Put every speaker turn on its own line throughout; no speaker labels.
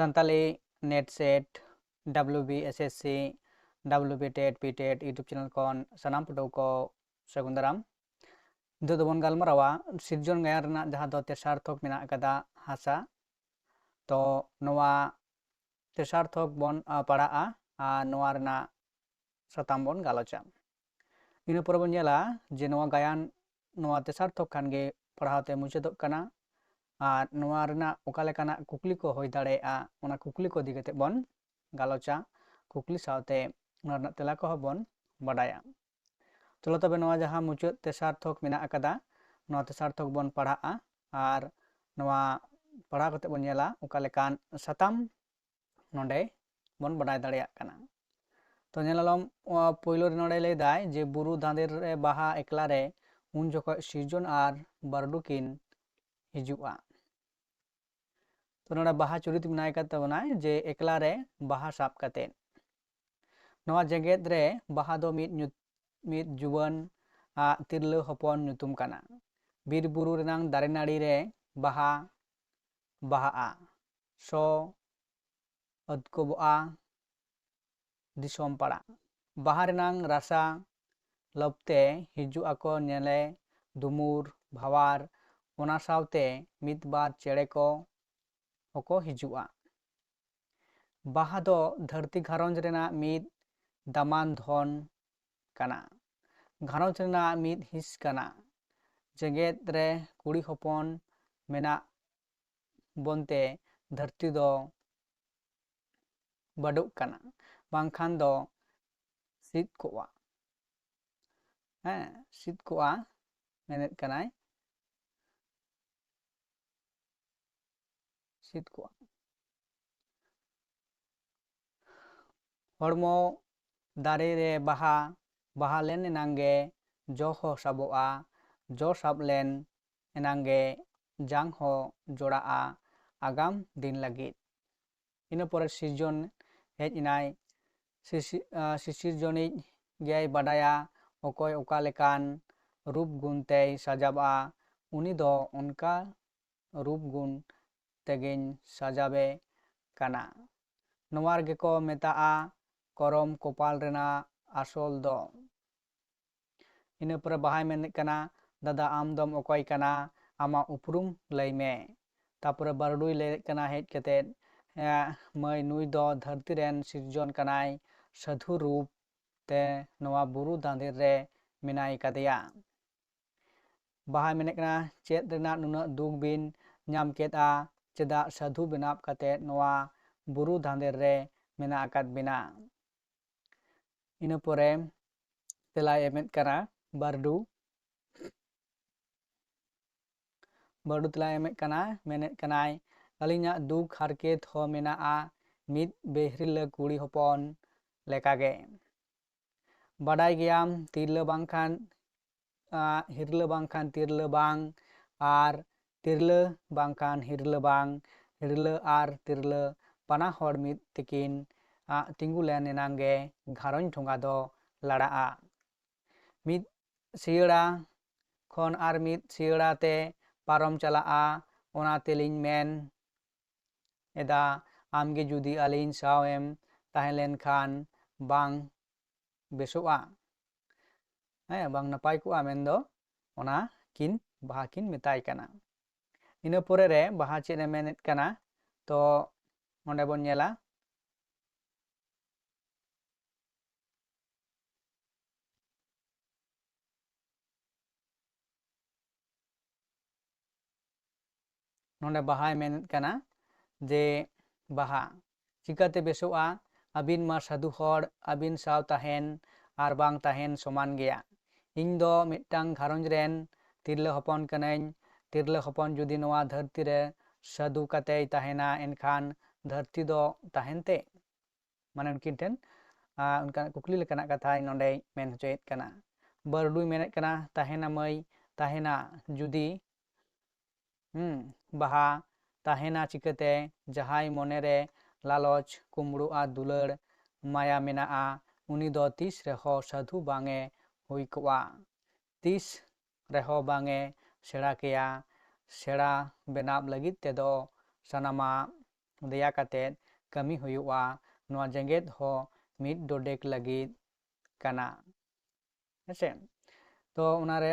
Santali, Netset, WBSSC, WBTET, PTET, YouTube channel kon, sanam putu ko, sekunderam. Dua tahun gal merawa, sirjon gayar na jahat do tersar tok hasa. To noa tersar bon uh, a, a noar na satam bon galocha. Ino purbon jela, jenoa gayan noa tersar kan ge perhatian muncul kana ᱟᱨ ᱱᱚᱣᱟ ᱨᱮᱱᱟᱜ ᱚᱠᱟ ᱞᱮᱠᱟᱱᱟᱜ ᱠᱩᱠᱞᱤ ᱠᱚ ᱦᱩᱭ ᱫᱟᱲᱮᱭᱟᱜᱼᱟ ᱚᱱᱟ ᱠᱩᱠᱞᱤ ᱠᱚ ᱤᱫᱤ ᱠᱟᱛᱮᱫ ᱵᱚᱱ ᱜᱟᱞᱚᱪᱟ ᱠᱩᱠᱞᱤ ᱥᱟᱶᱛᱮ ᱚᱱᱟ ᱨᱮᱱᱟᱜ ᱛᱮᱞᱟ ᱠᱚᱦᱚᱸ ᱵᱚᱱ ᱵᱟᱰᱟᱭᱟ ᱪᱚᱞᱚ ᱛᱚᱵᱮ ᱱᱚᱣᱟ ᱡᱟᱦᱟᱸ ᱢᱩᱪᱟᱹᱫ ᱛᱮᱥᱟᱨ ᱛᱷᱚᱠ ᱢᱮᱱᱟᱜ ᱟᱠᱟᱫᱟ ᱱᱚᱣᱟ ᱛᱮᱥᱟᱨ ᱛᱷᱚᱠ ᱵᱚᱱ ᱯᱟᱲᱦᱟᱜᱼᱟ ᱟᱨ ᱱᱚᱣᱟ ᱯᱟᱲᱦᱟᱣ ᱠᱟᱛᱮᱫ ᱵᱚᱱ ᱧᱮᱞᱟ ᱚᱠᱟ ᱞᱮᱠᱟᱱ ᱥᱟᱛᱟᱢ ᱱᱚᱰᱮ ᱵᱚᱱ ᱵᱟᱰᱟᱭ ᱫᱟᱲᱮᱭᱟᱜ ᱠᱟᱱᱟ ᱛᱚ ᱧᱮᱞᱟᱞᱚᱢ ᱯᱳᱭᱞᱳ ᱨᱮ ᱱᱚᱰᱮ ᱞᱟᱹᱭᱫᱟᱭ ᱡᱮ ᱵᱩᱨᱩ ᱫᱟᱸᱫᱮᱨ ᱨᱮ ᱵᱟᱦᱟ ᱮᱠᱞᱟ ᱨᱮ ᱩᱱ ᱡᱚᱠᱷᱚᱡ ᱥᱤᱨᱡᱚᱱ ᱟᱨ ᱵᱟᱨᱰᱩ ᱠᱤᱱ ᱦᱤᱡᱩᱜᱼᱟ ᱛᱚ ᱱᱚᱰᱮ ᱵᱟᱦᱟ ᱪᱩᱨᱤᱛ ᱢᱮᱱᱟᱭ ᱟᱠᱟᱫ ᱛᱟᱵᱚᱱᱟᱭ ᱡᱮ ᱮᱠᱞᱟ ᱨᱮ ᱵᱟᱦᱟ ᱥᱟᱵ ᱠᱟᱛᱮᱫ ᱱᱚᱣᱟ ᱡᱮᱜᱮᱛ ᱨᱮ ᱵᱟᱦᱟ ᱫᱚ ᱢᱤᱫ ᱢᱤᱫ ᱡᱩᱣᱟᱹᱱ ᱛᱤᱨᱞᱟᱹ ᱦᱚᱯᱚᱱ ᱧᱩᱛᱩᱢ ᱠᱟᱱᱟ ᱵᱤᱨ ᱵᱩᱨᱩ ᱨᱮᱱᱟᱝ ᱫᱟᱨᱮ ᱱᱟᱹᱲᱤ ᱨᱮ ᱵᱟᱦᱟ ᱵᱟᱦᱟᱜᱼᱟ ᱥᱚ ᱟᱹᱫᱠᱚᱵᱚᱜᱼᱟ ᱫᱤᱥᱚᱢ ᱯᱟᱲᱟ ᱵᱟᱦᱟ ᱨᱮᱱᱟᱝ ᱨᱟᱥᱟ ᱞᱚᱵᱛᱮ ᱦᱤᱡᱩᱜ ᱟᱠᱚ ᱧᱮᱞᱮ ᱫᱩᱢᱩᱨ ᱵᱷᱟᱣᱟᱨ ᱚᱱᱟ ᱥᱟᱶᱛᱮ ᱢᱤᱫ ᱵᱟᱨ ᱪᱮᱬᱮ ᱠᱚ ᱦᱚᱸᱠᱚ ᱦᱤᱡᱩᱜᱼᱟ ᱵᱟᱦᱟ ᱫᱚ ᱫᱷᱟᱹᱨᱛᱤ ᱜᱷᱟᱨᱚᱸᱡᱽ ᱨᱮᱱᱟᱜ ᱢᱤᱫ ᱫᱟᱢᱟᱱ ᱫᱷᱚᱱ ᱠᱟᱱᱟ ᱜᱷᱟᱨᱚᱸᱡᱽ ᱨᱮᱱᱟᱜ ᱢᱤᱫ ᱦᱤᱸᱥ ᱠᱟᱱᱟ ᱡᱮᱜᱮᱛ ᱨᱮ ᱠᱩᱲᱤ ᱦᱚᱯᱚᱱ ᱢᱮᱱᱟᱜ ᱵᱚᱱᱛᱮ ᱫᱷᱟᱹᱨᱛᱤ ᱫᱚ ᱵᱟᱹᱰᱩᱜ ᱠᱟᱱᱟ ᱵᱟᱝᱠᱷᱟᱱ ᱫᱚ ᱥᱤᱫ ᱠᱚᱜᱼᱟ ᱦᱮᱸ ᱥᱤᱫ ᱠᱚᱜᱼᱟ ᱢᱮᱱᱮᱫ ᱠᱟᱱᱟᱭ ᱦᱚᱲᱢᱚ ᱫᱟᱨᱮ ᱨᱮ ᱵᱟᱦᱟ ᱵᱟᱦᱟ ᱞᱮᱱ ᱮᱱᱟᱝ ᱜᱮ ᱡᱚ ᱦᱚᱸ ᱥᱟᱵᱚᱜᱼᱟ ᱡᱚ ᱥᱟᱵ ᱞᱮᱱ ᱮᱱᱟᱝ ᱜᱮ ᱡᱟᱝ ᱦᱚᱸ ᱡᱚᱲᱟᱜᱼᱟ ᱟᱜᱟᱢ ᱫᱤᱱ ᱞᱟᱹᱜᱤᱫ ᱤᱱᱟᱹ ᱯᱚᱨᱮ ᱥᱤᱨᱡᱚᱱ ᱦᱮᱡ ᱮᱱᱟᱭ ᱥᱤᱥᱤᱨᱡᱚᱱᱤᱡ ᱜᱮᱭ ᱵᱟᱰᱟᱭᱟ ᱚᱠᱚᱭ ᱚᱠᱟ ᱞᱮᱠᱟᱱ ᱨূᱯ ᱜᱩᱱ ᱛᱮᱭ ᱥᱟᱡᱟᱣᱟ ᱩᱱᱤ ᱫᱚ ᱚᱱᱠᱟ ᱨূᱯ ᱜᱩᱱ ᱛᱮᱜᱮᱧ ᱥᱟᱡᱟᱣᱮ ᱠᱟᱱᱟ ᱱᱚᱣᱟ ᱨᱮᱜᱮ ᱠᱚ ᱢᱮᱛᱟᱜᱼᱟ ᱠᱚᱨᱚᱢ ᱠᱚᱯᱟᱞ ᱨᱮᱱᱟᱜ ᱟᱥᱚᱞ ᱫᱚ ᱤᱱᱟᱹ ᱯᱚᱨᱮ ᱵᱟᱦᱟᱭ ᱢᱮᱱᱮᱫ ᱠᱟᱱᱟ ᱫᱟᱫᱟ ᱟᱢ ᱫᱚᱢ ᱚᱠᱚᱭ ᱠᱟᱱᱟ ᱟᱢᱟᱜ ᱩᱯᱨᱩᱢ ᱞᱟᱹᱭ ᱢᱮ ᱛᱟᱯᱚᱨᱮ ᱵᱟᱹᱨᱰᱩᱭ ᱞᱟᱹᱭᱮᱫ ᱠᱟᱱᱟ ᱦᱮᱡ ᱠᱟᱛᱮᱫ ᱢᱟᱹᱭ ᱱᱩᱭ ᱫᱚ ᱫᱷᱟᱹᱨᱛᱤ ᱨᱮᱱ ᱥᱤᱨᱡᱚᱱ ᱠᱟᱱᱟᱭ ᱥᱟᱹᱫᱷᱩ ᱨᱩᱯ ᱛᱮ ᱱᱚᱣᱟ ᱵᱩᱨᱩ ᱫᱟᱸᱫᱮᱨ ᱨᱮ ᱢᱮᱱᱟᱭ ᱠᱟᱫᱮᱭᱟ ᱵᱟᱦᱟᱭ ᱢᱮᱱᱮᱫ ᱠᱟᱱᱟ ᱪᱮᱫ ᱨᱮᱱᱟᱜ ᱱᱩᱱᱟᱹᱜ ᱫᱩᱠ ᱵᱤᱱ ᱧᱟᱢ ᱠᱮᱫᱟ ᱪᱮᱫᱟᱜ ᱥᱟᱹᱫᱷᱩ ᱵᱮᱱᱟᱣ ᱠᱟᱛᱮᱫ ᱱᱚᱣᱟ ᱵᱩᱨᱩ ᱫᱟᱸᱫᱮᱨ ᱨᱮ ᱢᱮᱱᱟᱜ ᱟᱠᱟᱫ ᱵᱤᱱᱟ ᱤᱱᱟᱹ ᱯᱚᱨᱮ ᱛᱮᱞᱟᱭ ᱮᱢᱮᱫ ᱠᱟᱱᱟ ᱵᱟᱨᱰᱩ ᱵᱟᱹᱨᱰᱩ ᱛᱮᱞᱟᱭ ᱮᱢᱮᱫ ᱠᱟᱱᱟ ᱢᱮᱱᱮᱫ ᱠᱟᱱᱟᱭ ᱟᱹᱞᱤᱧᱟᱜ ᱫᱩᱠ ᱦᱟᱨᱠᱮᱛ ᱦᱚᱸ ᱢᱮᱱᱟᱜᱼᱟ ᱢᱤᱫ ᱵᱮᱦᱨᱤᱞᱟᱹ ᱠᱩᱲᱤ ᱦᱚᱯᱚᱱ ᱞᱮᱠᱟᱜᱮ ᱵᱟᱰᱟᱭ ᱜᱮᱭᱟᱢ ᱛᱤᱨᱞᱟᱹ ᱵᱟᱝᱠᱷᱟᱱ ᱦᱤᱨᱞᱟᱹ ᱵᱟᱝᱠᱷᱟᱱ ᱛᱤᱨᱞᱟᱹ ᱵᱟᱝ ᱟᱨ ᱛᱤᱨᱞᱟᱹ ᱵᱟᱝᱠᱷᱟᱱ ᱦᱤᱨᱞᱟᱹ ᱵᱟᱝ ᱦᱤᱨᱞᱟᱹ ᱟᱨ ᱛᱤᱨᱞᱟᱹ ᱵᱟᱱᱟ ᱦᱚᱲ ᱢᱤᱫ ᱛᱮᱠᱤᱱ ᱛᱤᱸᱜᱩ ᱞᱮᱱ ᱮᱱᱟᱝ ᱜᱮ ᱜᱷᱟᱨᱚᱸᱡᱽ ᱰᱷᱚᱸᱜᱟ ᱫᱚ ᱞᱟᱲᱟᱜᱼᱟ ᱢᱤᱫ ᱥᱤᱭᱟᱹᱲᱟ ᱠᱷᱚᱱ ᱟᱨ ᱢᱤᱫ ᱥᱤᱭᱟᱹᱲᱟ ᱛᱮ ᱯᱟᱨᱚᱢ ᱪᱟᱞᱟᱜᱼᱟ ᱚᱱᱟ ᱛᱮᱞᱤᱧ ᱢᱮᱱ ᱮᱫᱟ ᱟᱢᱜᱮ ᱡᱩᱫᱤ ᱟᱹᱞᱤᱧ ᱥᱟᱶ ᱮᱢ ᱛᱟᱦᱮᱸ ᱞᱮᱱᱠᱷᱟᱱ ᱵᱟᱝ ᱵᱮᱥᱚᱜᱼᱟ ᱦᱮᱸ ᱵᱟᱝ ᱱᱟᱯᱟᱭ ᱠᱚᱜᱼᱟ ᱢᱮᱱᱫᱚ ᱚᱱᱟ ᱠᱤᱱ ᱵᱟᱦᱟ ᱠᱤᱱ ᱢᱮᱛᱟᱭ ᱠᱟᱱᱟ ᱤᱱᱟᱹ ᱯᱚᱨᱮ ᱨᱮ ᱵᱟᱦᱟ ᱪᱮᱫ ᱮ ᱢᱮᱱᱮᱫ ᱠᱟᱱᱟ ᱛᱚ ᱚᱸᱰᱮ ᱵᱚᱱ ᱧᱮᱞᱟ ᱱᱚᱰᱮ ᱵᱟᱦᱟᱭ ᱢᱮᱱᱮᱫ ᱠᱟᱱᱟ ᱡᱮ ᱵᱟᱦᱟ ᱪᱤᱠᱟᱹᱛᱮ ᱵᱮᱥᱚᱜᱼᱟ ᱟᱹᱵᱤᱱ ᱢᱟ ᱥᱟᱹᱫᱷᱩ ᱦᱚᱲ ᱟᱹᱵᱤᱱ ᱥᱟᱶ ᱛᱟᱦᱮᱱ ᱟᱨ ᱵᱟᱝ ᱛᱟᱦᱮᱱ ᱥᱚᱢᱟᱱ ᱜᱮᱭᱟ ᱤᱧ ᱫᱚ ᱢᱤᱫᱴᱟᱝ ᱜᱷᱟᱨᱚᱸᱡᱽ ᱨᱮᱱ ᱛᱤᱨᱞᱟᱹ ᱦᱚᱯᱚᱱ ᱠᱟᱹᱱᱟᱹᱧ ᱛᱤᱨᱞᱟᱹ ᱦᱚᱯᱚᱱ ᱡᱩᱫᱤ ᱱᱚᱣᱟ ᱫᱷᱟᱹᱨᱛᱤ ᱨᱮ ᱥᱟᱹᱫᱷᱩ ᱠᱟᱛᱮᱭ ᱛᱟᱦᱮᱱᱟ ᱮᱱᱠᱷᱟᱱ ᱫᱷᱟᱹᱨᱛᱤ ᱫᱚ ᱛᱟᱦᱮᱱ ᱛᱮ ᱢᱟᱱᱮ ᱩᱱᱠᱤᱱ ᱴᱷᱮᱱ ᱚᱱᱠᱟᱱᱟᱜ ᱠᱩᱠᱞᱤ ᱞᱮᱠᱟᱱᱟᱜ ᱠᱟᱛᱷᱟᱭ ᱱᱚᱰᱮᱭ ᱢᱮᱱ ᱦᱚᱪᱚᱭᱮᱫ ᱠᱟᱱᱟ ᱵᱟᱹᱨᱰᱩᱭ ᱢᱮᱱᱮᱫ ᱠᱟᱱᱟ ᱛᱟᱦᱮᱱᱟ ᱢᱟᱹᱭ ᱛᱟᱦᱮᱱᱟ ᱡᱩᱫᱤ ᱦᱩᱸ ᱵᱟᱦᱟ ᱛᱟᱦᱮᱱᱟ ᱪᱤᱠᱟᱹᱛᱮ ᱡᱟᱦᱟᱸᱭ ᱢᱚᱱᱮᱨᱮ ᱞᱟᱞᱚᱪ ᱠᱩᱢᱲᱩ ᱟᱨ ᱫᱩᱞᱟᱹᱲ ᱢᱟᱭᱟ ᱢᱮᱱᱟᱜᱼᱟ ᱩᱱᱤ ᱫᱚ ᱛᱤᱥ ᱨᱮᱦᱚᱸ ᱥᱟᱹᱫᱷᱩ ᱵᱟᱝ ᱮ ᱦᱩᱭ ᱠᱚᱜᱼᱟ ᱛᱤᱥ ᱨᱮᱦᱚᱸ ᱵᱟᱝ ᱮ ᱥᱮᱬᱟ ᱠᱮᱭᱟ ᱥᱮᱬᱟ ᱵᱮᱱᱟᱣ ᱞᱟᱹᱜᱤᱫ ᱛᱮᱫᱚ ᱥᱟᱱᱟᱢᱟᱜ ᱫᱮᱭᱟ ᱠᱟᱛᱮᱫ ᱠᱟᱹᱢᱤ ᱦᱩᱭᱩᱜᱼᱟ ᱱᱚᱣᱟ ᱡᱮᱜᱮᱛ ᱦᱚᱸ ᱢᱤᱫ ᱰᱚᱰᱮᱠ ᱞᱟᱹᱜᱤᱫ ᱠᱟᱱᱟ ᱦᱮᱸᱥᱮ ᱛᱚ ᱚᱱᱟᱨᱮ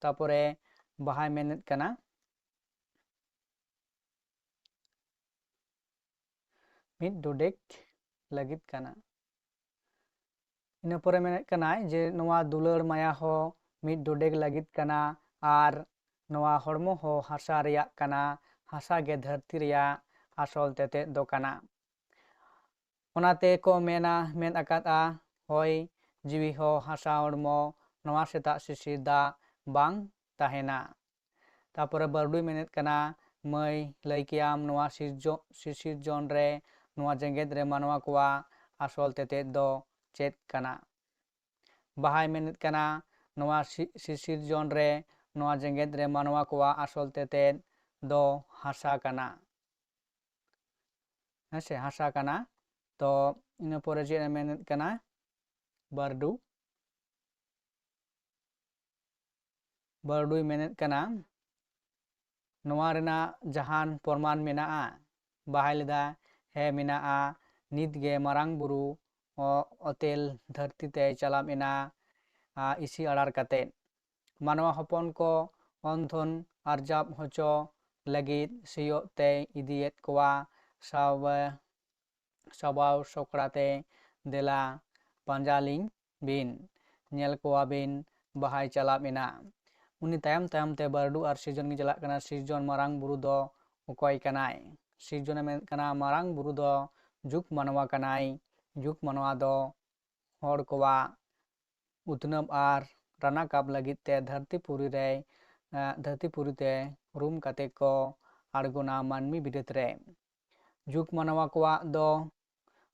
ᱛᱟᱯᱚᱨᱮ ᱵᱟᱦᱟᱭ ᱢᱮᱱᱮᱫ ᱠᱟᱱᱟ ᱢᱤᱫ ᱰᱚᱰᱮᱠ ᱞᱟᱹᱜᱤᱫ ᱠᱟᱱᱟ ᱤᱱᱟᱹ ᱯᱚᱨᱮ ᱢᱮᱱᱮᱫ ᱠᱟᱱᱟᱭ ᱡᱮ ᱱᱚᱣᱟ ᱫᱩᱞᱟᱹᱲ ᱢᱟᱭᱟ ᱦᱚᱸ ᱢᱤᱫ ᱰᱚᱰᱮᱠ ᱞᱟᱹᱜᱤᱫ ᱠᱟᱱᱟ ᱟᱨ ᱱᱚᱣᱟ ᱦᱚᱲᱢᱚ ᱦᱚᱸ ᱦᱟᱥᱟ ᱨᱮᱭᱟᱜ ᱠᱟᱱᱟ ᱦᱟᱥᱟ ᱜᱮ ᱫᱷᱟᱹᱨᱛᱤ ᱨᱮᱭᱟᱜ ᱟᱥᱚᱞ ᱛᱮᱛᱮᱫ ᱫᱚ ᱠᱟᱱᱟ ᱚᱱᱟᱛᱮ ᱠᱚ ᱢᱮᱱᱟ ᱢᱮᱱ ᱟᱠᱟᱫᱼᱟ ᱦᱚᱭ ᱡᱤᱣᱤ ᱦᱚᱸ ᱦᱟᱥᱟ ᱦᱚᱲᱢᱚ ᱱᱚᱣᱟ ᱥᱮᱛᱟᱜ ᱥᱤᱥᱤᱨ ᱫᱟᱜ ᱵᱟᱝ ᱛᱟᱦᱮᱱᱟ ᱛᱟᱯᱚᱨᱮ ᱵᱟᱹᱨᱰᱩᱭ ᱢᱮᱱᱮᱫ ᱠᱟᱱᱟ ᱢᱟᱹᱭ ᱞᱟᱹᱭ ᱠᱮᱭᱟᱢ ᱱᱚᱣᱟ ᱥᱤᱥᱤᱨᱡᱚᱱ ᱨᱮ ᱱᱚᱣᱟ ᱡᱮᱜᱮᱛ ᱨᱮ ᱢᱟᱱᱣᱟ ᱠᱚᱣᱟᱜ ᱟᱥᱚᱞ ᱛᱮᱛᱮᱫ ᱫᱚ ᱪᱮᱫ ᱠᱟᱱᱟ ᱵᱟᱦᱟᱭ ᱢᱮᱱᱮᱫ ᱠᱟᱱᱟ ᱱᱚᱣᱟ ᱥᱤᱥᱤᱨᱡᱚᱱ ᱨᱮ ᱱᱚᱣᱟ ᱡᱮᱜᱮᱛ ᱨᱮ ᱢᱟᱱᱣᱟ ᱠᱚᱣᱟᱜ ᱟᱥᱚᱞ ᱛᱮᱛᱮᱫ ᱫᱚ ᱦᱟᱥᱟ ᱠᱟᱱᱟ ᱦᱮᱸᱥᱮ ᱦᱟᱥᱟ ᱠᱟᱱᱟ ᱛᱚ ᱤᱱᱟᱹ ᱯᱚᱨᱮ ᱪᱮᱫ ᱮ ᱢᱮᱱᱮᱫ ᱠᱟᱱᱟ ᱵᱟᱨᱰᱩ ᱵᱟᱨᱰᱩᱭ ᱢᱮᱱᱮᱫ ᱠᱟᱱᱟ ᱱᱚᱣᱟ ᱨᱮᱱᱟᱜ ᱡᱟᱦᱟᱱ ᱯᱨᱚᱢᱟᱱ ᱢᱮᱱᱟᱜᱼᱟ ᱵᱟᱦᱟᱭ ᱞᱮᱫᱟ ᱦᱮᱸ ᱢᱮᱱᱟᱜᱼᱟ ᱱᱤᱛᱜᱮ ᱢᱟᱨᱟᱝ ᱵᱩᱨᱩ ᱚᱛᱮᱞ ᱫᱷᱟᱹᱨᱛᱤ ᱛᱮᱭ ᱪᱟᱞᱟᱣ ᱮᱱᱟ ᱤᱥᱤ ᱟᱲᱟᱨ ᱠᱟᱛᱮᱫ ᱢᱟᱱᱣᱟ ᱦᱚᱯᱚᱱ ᱠᱚ ᱚᱱᱫᱷᱚᱱ ᱟᱨᱡᱟᱵ ᱦᱚᱪᱚ ᱞᱟᱹᱜᱤᱫ ᱥᱤᱭᱳᱜ ᱛᱮᱭ ᱤᱫᱤᱭᱮᱫ ᱠᱚᱣᱟ ᱥᱟᱶ ᱥᱟᱵᱟᱣ ᱥᱚᱠᱲᱟᱛᱮ ᱫᱮᱞᱟ ᱯᱟᱸᱡᱟᱞᱤᱧ ᱵᱤᱱ ᱧᱮᱞ ᱠᱚᱣᱟᱵᱤᱱ ᱵᱟᱦᱟᱭ ᱪᱟᱞᱟᱣ ᱮᱱᱟ ᱩᱱᱤ ᱛᱟᱭᱚᱢ ᱛᱟᱭᱚᱢ ᱛᱮ ᱵᱟᱹᱨᱰᱩ ᱟᱨ ᱥᱤᱨᱡᱚᱱ ᱜᱮ ᱪᱟᱞᱟᱜ ᱠᱟᱱᱟ ᱥᱤᱨᱡᱚᱱ ᱢᱟᱨᱟᱝ ᱵᱩᱨᱩ ᱫᱚ ᱚᱠᱚᱭ ᱠᱟᱱᱟᱭ ᱥᱤᱨᱡᱚᱱᱮ ᱢᱮᱱᱮᱫ ᱠᱟᱱᱟ ᱢᱟᱨᱟᱝ ᱵᱩᱨᱩ ᱫᱚ ᱡᱩᱜᱽ ᱢᱟᱱᱣᱟ ᱠᱟᱱᱟᱭ ᱡᱩᱜᱽ ᱢᱟᱱᱣᱟ ᱫᱚ ᱦᱚᱲ ᱠᱚᱣᱟᱜ ᱩᱛᱱᱟᱹᱣ ᱟᱨ ᱨᱟᱱᱟᱠᱟᱵ ᱞᱟᱹᱜᱤᱫ ᱛᱮ ᱫᱷᱟᱹᱨᱛᱤ ᱯᱩᱨᱤ ᱨᱮ ᱫᱷᱟᱹᱨᱛᱤ ᱯᱩᱨᱤ ᱛᱮ ᱨᱩᱢ ᱠᱟᱛᱮ ᱠᱚ ᱟᱬᱜᱚᱱᱟ ᱢᱟᱹᱱᱢᱤ ᱵᱤᱨᱟᱹᱫ ᱨᱮ ᱡᱩᱜᱽ ᱢᱟᱱᱣᱟ ᱠᱚᱣᱟᱜ ᱫᱚ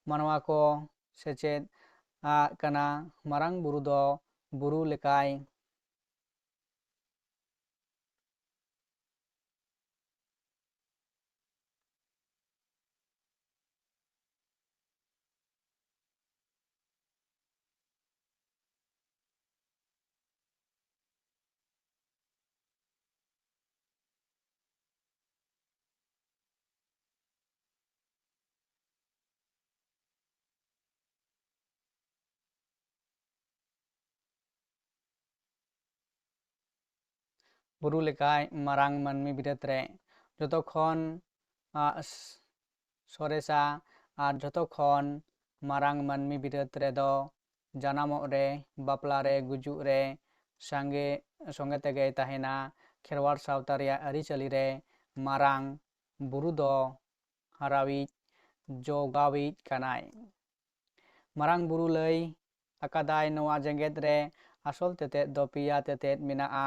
ᱢᱟᱱᱣᱟ ᱠᱚ ᱥᱮᱪᱮᱫ ᱠᱟᱱᱟ ᱢᱟᱨᱟᱝ ᱵᱩᱨᱩ ᱫᱚ ᱵᱩᱨᱩ ᱞᱮᱠᱟᱭ ᱵᱩᱨᱩ ᱞᱮᱠᱟᱭ ᱢᱟᱨᱟᱝ ᱢᱟᱹᱱᱢᱤ ᱵᱤᱨᱟᱹᱫ ᱨᱮ ᱡᱚᱛᱚ ᱠᱷᱚᱱ ᱥᱚᱨᱮᱥᱟ ᱟᱨ ᱡᱚᱛᱚ ᱠᱷᱚᱱ ᱢᱟᱨᱟᱝ ᱢᱟᱹᱱᱢᱤ ᱵᱤᱨᱟᱹᱫ ᱨᱮᱫᱚ ᱡᱟᱱᱟᱢᱚᱜ ᱨᱮ ᱵᱟᱯᱞᱟ ᱨᱮ ᱜᱩᱡᱩᱜ ᱨᱮ ᱥᱟᱸᱜᱮ ᱥᱚᱸᱜᱮ ᱛᱮᱜᱮᱭ ᱛᱟᱦᱮᱱᱟ ᱠᱷᱮᱨᱣᱟᱲ ᱥᱟᱶᱛᱟ ᱨᱮᱭᱟᱜ ᱟᱹᱨᱤᱪᱟᱹᱞᱤ ᱨᱮ ᱢᱟᱨᱟᱝ ᱵᱩᱨᱩ ᱫᱚ ᱦᱟᱨᱟᱣᱤᱡ ᱡᱚᱜᱟᱣᱤᱡ ᱠᱟᱱᱟᱭ ᱢᱟᱨᱟᱝ ᱵᱩᱨᱩ ᱞᱟᱹᱭ ᱟᱠᱟᱫᱟᱭ ᱱᱚᱣᱟ ᱡᱮᱜᱮᱛ ᱨᱮ ᱟᱥᱚᱞ ᱛᱮᱛᱮᱫ ᱫᱚ ᱯᱮᱭᱟ ᱛᱮᱛᱮᱫ ᱢᱮᱱᱟᱜᱼᱟ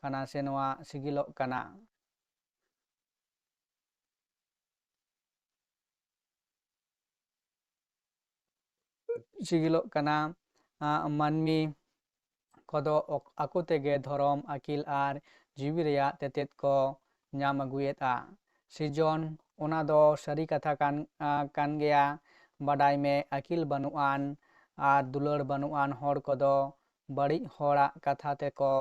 ᱠᱟᱱᱟ ᱥᱮ ᱱᱚᱣᱟ ᱥᱤᱜᱤᱞᱚᱜ ᱠᱟᱱᱟ ᱥᱤᱜᱤᱞᱚᱜ ᱠᱟᱱᱟ ᱢᱟᱹᱱᱢᱤ ᱠᱚᱫᱚ ᱟᱠᱚ ᱛᱮᱜᱮ ᱫᱷᱚᱨᱚᱢ ᱟᱹᱠᱤᱞ ᱟᱨ ᱡᱤᱣᱤ ᱨᱮᱭᱟᱜ ᱛᱮᱛᱮᱫ ᱠᱚ ᱧᱟᱢ ᱟᱹᱜᱩᱭᱮᱫᱼᱟ ᱥᱤᱨᱡᱚᱱ ᱚᱱᱟ ᱫᱚ ᱥᱟᱹᱨᱤ ᱠᱟᱛᱷᱟ ᱠᱟᱱ ᱠᱟᱱ ᱜᱮᱭᱟ ᱵᱟᱰᱟᱭ ᱢᱮ ᱟᱹᱠᱤᱞ ᱵᱟᱹᱱᱩᱜᱼᱟᱱ ᱟᱨ ᱫᱩᱞᱟᱹᱲ ᱵᱟᱹᱱᱩᱜᱼᱟᱱ ᱦᱚᱲ ᱠᱚᱫᱚ ᱵᱟᱹᱲᱤᱡ ᱦᱚᱲᱟᱜ ᱠᱟᱛᱷᱟ ᱛᱮᱠᱚ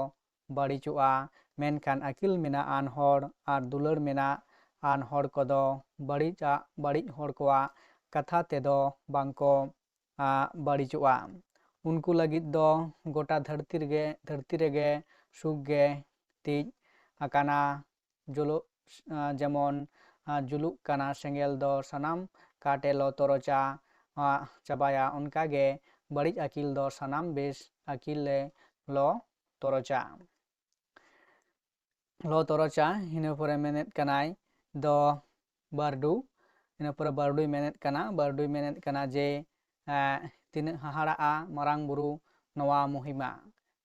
ᱵᱟᱹᱲᱤᱡᱚᱜᱼᱟ ᱢᱮᱱᱠᱷᱟᱱ ᱟᱹᱠᱤᱞ ᱢᱮᱱᱟᱜ ᱟᱱ ᱦᱚᱲ ᱟᱨ ᱫᱩᱞᱟᱹᱲ ᱢᱮᱱᱟᱜ ᱟᱱ ᱦᱚᱲ ᱠᱚᱫᱚ ᱵᱟᱹᱲᱤᱡᱟᱜ ᱵᱟᱹᱲᱤᱡ ᱦᱚᱲ ᱠᱚᱣᱟᱜ ᱠᱟᱛᱷᱟ ᱛᱮᱫᱚ ᱵᱟᱝᱠᱚ ᱵᱟᱹᱲᱤᱡᱚᱜᱼᱟ ᱩᱱᱠᱩ ᱞᱟᱹᱜᱤᱫ ᱫᱚ ᱜᱚᱴᱟ ᱫᱷᱟᱹᱨᱛᱤ ᱨᱮᱜᱮ ᱫᱷᱟᱹᱨᱛᱤ ᱨᱮᱜᱮ ᱥᱩᱠ ᱜᱮ ᱛᱤᱡ ᱟᱠᱟᱱᱟ ᱡᱩᱞᱩᱜ ᱡᱮᱢᱚᱱ ᱡᱩᱞᱩᱜ ᱠᱟᱱᱟ ᱥᱮᱸᱜᱮᱞ ᱫᱚ ᱥᱟᱱᱟᱢ ᱠᱟᱴᱮ ᱞᱚ ᱛᱚᱨᱚᱡᱟ ᱪᱟᱵᱟᱭᱟ ᱚᱱᱠᱟᱜᱮ ᱵᱟᱹᱲᱤᱡ ᱟᱹᱠᱤᱞ ᱫᱚ ᱥᱟᱱᱟᱢ ᱵᱮᱥ ᱟᱹᱠᱤᱞᱮ ᱞᱚ ᱛᱚᱨᱚᱡᱟ लो तोरचा इन पर मेन कनाई दो बारडू इन पर बारडू मेन कना बारडू मेन कना जे तीन हहाड़ा मारांग बुरु नवा मुहिमा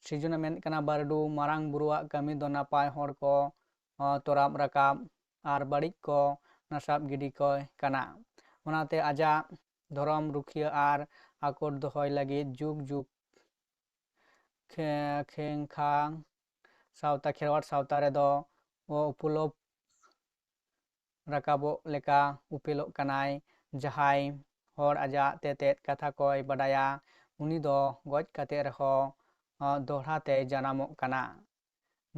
सिजना मेन कना बारडू मारांग बुरुआ कमी दो नापाय होड़ को तोराब रकाब आर बड़ी को नासाब गिडी को कना ओनाते आजा धर्म रुखिया आर आकोट दोहय लगे जुग जुग खेंखांग ᱥᱟᱶᱛᱟ ᱠᱷᱮᱨᱣᱟᱲ ᱥᱟᱶᱛᱟ ᱨᱮᱫᱚ ᱩᱯᱚᱞᱚᱵ ᱨᱟᱠᱟᱵᱚᱜ ᱞᱮᱠᱟ ᱩᱯᱮᱞᱚᱜ ᱠᱟᱱᱟᱭ ᱡᱟᱦᱟᱸᱭ ᱦᱚᱲ ᱟᱡᱟᱜ ᱛᱮᱛᱮᱫ ᱠᱟᱛᱷᱟ ᱠᱚᱭ ᱵᱟᱰᱟᱭᱟ ᱩᱱᱤ ᱫᱚ ᱜᱚᱡ ᱠᱟᱛᱮ ᱨᱮᱦᱚᱸ ᱫᱚᱦᱲᱟ ᱛᱮ ᱡᱟᱱᱟᱢᱚᱜ ᱠᱟᱱᱟ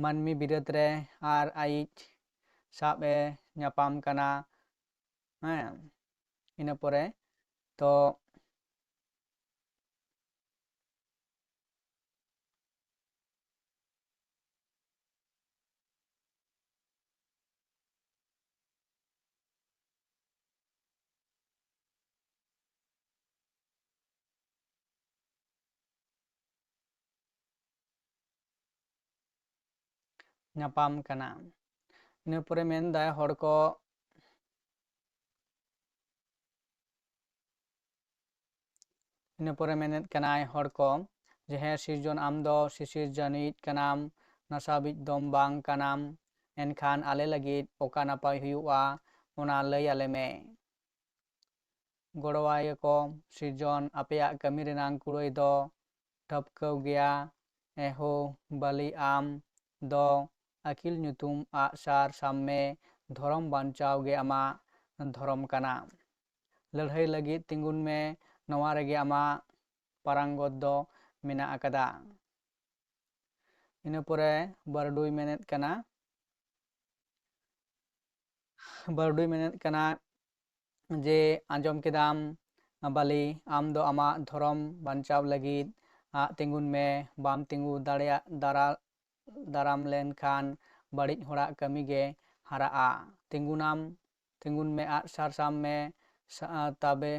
ᱢᱟᱹᱱᱢᱤ ᱵᱤᱨᱟᱹᱫ ᱨᱮ ᱟᱨ ᱟᱭᱤᱡ ᱥᱟᱵ ᱮ ᱧᱟᱯᱟᱢ ᱠᱟᱱᱟ ᱦᱮᱸ ᱤᱱᱟᱹ ᱯᱚᱨᱮ ᱛᱚ ᱧᱟᱯᱟᱢ ᱠᱟᱱᱟ ᱤᱱᱟᱹ ᱯᱚᱨᱮ ᱢᱮᱱᱫᱟᱭ ᱦᱚᱲ ᱠᱚ ᱤᱱᱟᱹ ᱯᱚᱨᱮ ᱢᱮᱱᱮᱫ ᱠᱟᱱᱟᱭ ᱦᱚᱲ ᱠᱚ ᱡᱮ ᱦᱮᱸ ᱥᱤᱨᱡᱚᱱ ᱟᱢ ᱫᱚ ᱥᱤᱥᱤᱨ ᱡᱟᱹᱱᱤᱡ ᱠᱟᱱᱟᱢ ᱱᱟᱥᱟᱵᱤᱡ ᱫᱚᱢ ᱵᱟᱝ ᱠᱟᱱᱟᱢ ᱮᱱᱠᱷᱟᱱ ᱟᱞᱮ ᱞᱟᱹᱜᱤᱫ ᱚᱠᱟ ᱱᱟᱯᱟᱭ ᱦᱩᱭᱩᱜᱼᱟ ᱚᱱᱟ ᱞᱟᱹᱭ ᱟᱞᱮ ᱢᱮ ᱜᱚᱲᱚᱣᱟᱭᱟᱠᱚ ᱥᱤᱨᱡᱚᱱ ᱟᱯᱮᱭᱟᱜ ᱠᱟᱹᱢᱤ ᱨᱮᱱᱟᱜ ᱠᱩᱲᱟᱹᱭ ᱫᱚ ᱴᱷᱟᱹᱣᱠᱟᱹ ᱜᱮᱭᱟ ᱮᱦᱳ ᱵᱟᱞᱤ ᱟᱢ ᱫᱚ ᱟᱹᱠᱤᱞ ᱧᱩᱛᱩᱢ ᱟᱜ ᱥᱟᱨ ᱥᱟᱢᱢᱮ ᱫᱷᱚᱨᱚᱢ ᱵᱟᱧᱪᱟᱣ ᱜᱮ ᱟᱢᱟᱜ ᱫᱷᱚᱨᱚᱢ ᱠᱟᱱᱟ ᱞᱟᱹᱲᱦᱟᱹᱭ ᱞᱟᱹᱜᱤᱫ ᱛᱤᱸᱜᱩᱱ ᱢᱮ ᱱᱚᱣᱟ ᱨᱮᱜᱮ ᱟᱢᱟᱜ ᱯᱟᱨᱟᱝᱜᱚᱛ ᱫᱚ ᱢᱮᱱᱟᱜ ᱟᱠᱟᱫᱟ ᱤᱱᱟᱹ ᱯᱚᱨᱮ ᱵᱟᱨᱰᱩᱭ ᱢᱮᱱᱮᱫ ᱠᱟᱱᱟ ᱵᱟᱨᱰᱩᱭ ᱢᱮᱱᱮᱫ ᱠᱟᱱᱟ ᱡᱮ ᱟᱸᱡᱚᱢ ᱠᱮᱫᱟᱢ ᱵᱟᱞᱤ ᱟᱢ ᱫᱚ ᱟᱢᱟᱜ ᱫᱷᱚᱨᱚᱢ ᱵᱟᱧᱪᱟᱣ ᱞᱟᱹᱜᱤᱫ ᱛᱤᱸᱜᱩᱱ ᱢᱮ ᱵᱟᱢ ᱛᱤᱸᱜᱩ ᱫᱟᱲᱮᱭᱟᱜ ᱫᱟᱨᱟ ᱫᱟᱨᱟᱢ ᱞᱮᱱᱠᱷᱟᱱ ᱵᱟᱹᱲᱤᱡ ᱦᱚᱲᱟᱜ ᱠᱟᱹᱢᱤ ᱜᱮ ᱦᱟᱨᱟᱜᱼᱟ ᱛᱤᱸᱜᱩᱱᱟᱢ ᱛᱤᱸᱜᱩᱱ ᱢᱮ ᱟᱜ ᱥᱟᱨ ᱥᱟᱵ ᱢᱮ ᱛᱚᱵᱮ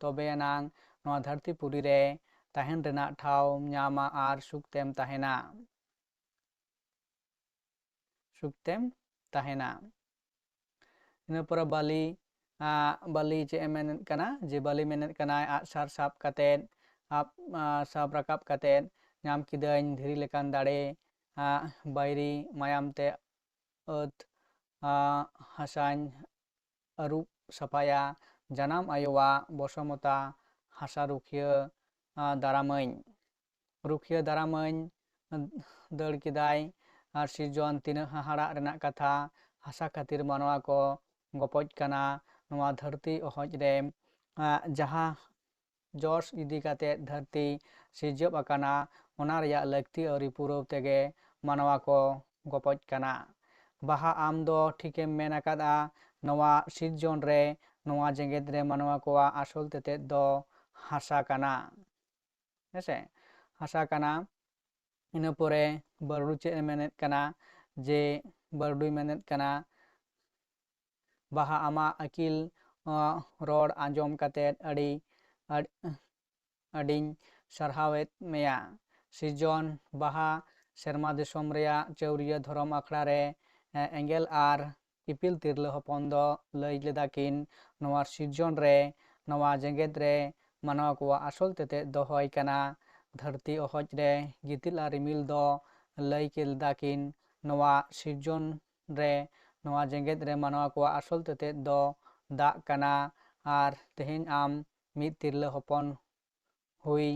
ᱛᱚᱵᱮᱭᱟᱱᱟᱝ ᱱᱚᱣᱟ ᱫᱷᱟᱹᱨᱛᱤ ᱯᱩᱨᱤ ᱨᱮ ᱛᱟᱦᱮᱱ ᱨᱮᱱᱟᱜ ᱴᱷᱟᱶ ᱧᱟᱢᱟ ᱟᱨ ᱥᱩᱠᱛᱮᱢ ᱛᱟᱦᱮᱱᱟ ᱥᱩᱠᱛᱮᱢ ᱛᱟᱦᱮᱱᱟ ᱤᱱᱟᱹ ᱯᱚᱨᱮ ᱵᱟᱞᱤ ᱵᱟᱞᱤ ᱪᱮᱫ ᱮ ᱢᱮᱱᱮᱫ ᱠᱟᱱᱟ ᱡᱮ ᱵᱟᱞᱤ ᱢᱮᱱᱮᱫ ᱠᱟᱱᱟᱭ ᱟᱜᱼᱥᱟᱨ ᱥᱟᱵ ᱠᱟᱛᱮᱫ ᱥᱟᱵ ᱨᱟᱠᱟᱵ ᱠᱟᱛᱮᱫ ᱧᱟᱢ ᱠᱤᱫᱟᱹᱧ ᱫᱷᱤᱨᱤ ᱞᱮᱠᱟᱱ ᱫᱟᱲᱮ ᱵᱟᱭᱨᱤ ᱢᱟᱭᱟᱢ ᱛᱮ ᱟᱹᱛ ᱦᱟᱥᱟᱧ ᱟᱹᱨᱩᱵ ᱥᱟᱯᱷᱟᱭᱟ ᱡᱟᱱᱟᱢ ᱟᱭᱳᱣᱟᱜ ᱵᱚᱥᱚᱢᱚᱛᱟ ᱦᱟᱥᱟ ᱨᱩᱠᱷᱤᱭᱟᱹ ᱫᱟᱨᱟᱢᱟᱹᱧ ᱨᱩᱠᱷᱤᱭᱟᱹ ᱫᱟᱨᱟᱢᱟᱹᱧ ᱫᱟᱹᱲ ᱠᱮᱫᱟᱭ ᱟᱨ ᱥᱤᱨᱡᱚᱱ ᱛᱤᱱᱟᱹᱜ ᱦᱟᱦᱟᱲᱟᱜ ᱨᱮᱱᱟᱜ ᱠᱟᱛᱷᱟ ᱦᱟᱥᱟ ᱠᱷᱟᱹᱛᱤᱨ ᱢᱟᱱᱣᱟ ᱠᱚ ᱜᱚᱯᱚᱡ ᱠᱟᱱᱟ ᱱᱚᱣᱟ ᱫᱷᱟᱹᱨᱛᱤ ᱚᱦᱚᱡ ᱨᱮ ᱡᱟᱦᱟᱸ ᱡᱚᱥ ᱤᱫᱤ ᱠᱟᱛᱮᱫ ᱫᱷᱟᱹᱨᱛᱤ ᱥᱤᱨᱡᱟᱹᱣ ᱟᱠᱟᱱᱟ ᱚᱱᱟ ᱨᱮᱭᱟᱜ ᱞᱟᱹᱠᱛᱤ ᱟᱹᱨᱤ ᱯᱩᱨᱟᱹᱣ ᱛᱮᱜᱮ ᱢᱟᱱᱣᱟ ᱠᱚ ᱜᱚᱯᱚᱡ ᱠᱟᱱᱟ ᱵᱟᱦᱟ ᱟᱢ ᱫᱚ ᱴᱷᱤᱠᱮᱢ ᱢᱮᱱ ᱟᱠᱟᱫᱟ ᱱᱚᱣᱟ ᱥᱤᱨᱡᱚᱱ ᱨᱮ ᱱᱚᱣᱟ ᱡᱮᱜᱮᱛ ᱨᱮ ᱢᱟᱱᱣᱟ ᱠᱚᱣᱟᱜ ᱟᱥᱚᱞ ᱛᱮᱛᱮᱫ ᱫᱚ ᱦᱟᱥᱟ ᱠᱟᱱᱟ ᱦᱮᱸᱥᱮ ᱦᱟᱥᱟ ᱠᱟᱱᱟ ᱤᱱᱟᱹ ᱯᱚᱨᱮ ᱵᱟᱹᱨᱰᱩ ᱪᱮᱫ ᱮ ᱢᱮᱱᱮᱫ ᱠᱟᱱᱟ ᱡᱮ ᱵᱟᱹᱨᱰᱩᱭ ᱢᱮᱱᱮᱫ ᱠᱟᱱᱟ ᱵᱟᱦᱟ ᱟᱢᱟᱜ ᱟᱹᱠᱤᱞ ᱨᱚᱲ ᱟᱸᱡᱚᱢ ᱠᱟᱛᱮᱫ ᱟᱹᱰᱤ ᱟᱹᱰᱤᱧ ᱥᱟᱨᱦᱟᱣᱮᱫ ᱢᱮᱭᱟ ᱥᱤᱨᱡᱚᱱ ᱵᱟᱦᱟ ᱥᱮᱨᱢᱟ ᱫᱤᱥᱚᱢ ᱨᱮᱭᱟᱜ ᱪᱟᱹᱣᱨᱤᱭᱟᱹ ᱫᱷᱚᱨᱚᱢ ᱟᱠᱷᱲᱟ ᱨᱮ ᱮᱸᱜᱮᱞ ᱟᱨ ᱤᱯᱤᱞ ᱛᱤᱨᱞᱟᱹ ᱦᱚᱯᱚᱱ ᱫᱚ ᱞᱟᱹᱭ ᱞᱮᱫᱟ ᱠᱤᱱ ᱱᱚᱣᱟ ᱥᱤᱨᱡᱚᱱ ᱨᱮ ᱱᱚᱣᱟ ᱡᱮᱜᱮᱛ ᱨᱮ ᱢᱟᱱᱣᱟ ᱠᱚᱣᱟᱜ ᱟᱥᱚᱞ ᱛᱮᱛᱮᱫ ᱫᱚᱦᱚᱭ ᱠᱟᱱᱟ ᱫᱷᱟᱹᱨᱛᱤ ᱚᱦᱚᱡ ᱨᱮ ᱜᱤᱛᱤᱞ ᱟᱨ ᱨᱤᱢᱤᱞ ᱫᱚ ᱞᱟᱹᱭ ᱠᱮᱫᱟ ᱠᱤᱱ ᱱᱚᱣᱟ ᱥᱤᱨᱡᱚᱱ ᱨᱮ ᱱᱚᱣᱟ ᱡᱮᱜᱮᱛ ᱨᱮ ᱢᱟᱱᱣᱟ ᱠᱚᱣᱟᱜ ᱟᱥᱚᱞ ᱛᱮᱛᱮᱫ ᱫᱚ ᱫᱟᱜ ᱠᱟᱱᱟ ᱟᱨ ᱛᱮᱦᱮᱧ ᱟᱢ ᱢᱤᱫ ᱛᱤᱨᱞᱟᱹ ᱦᱚᱯᱚᱱ ᱦᱩᱭ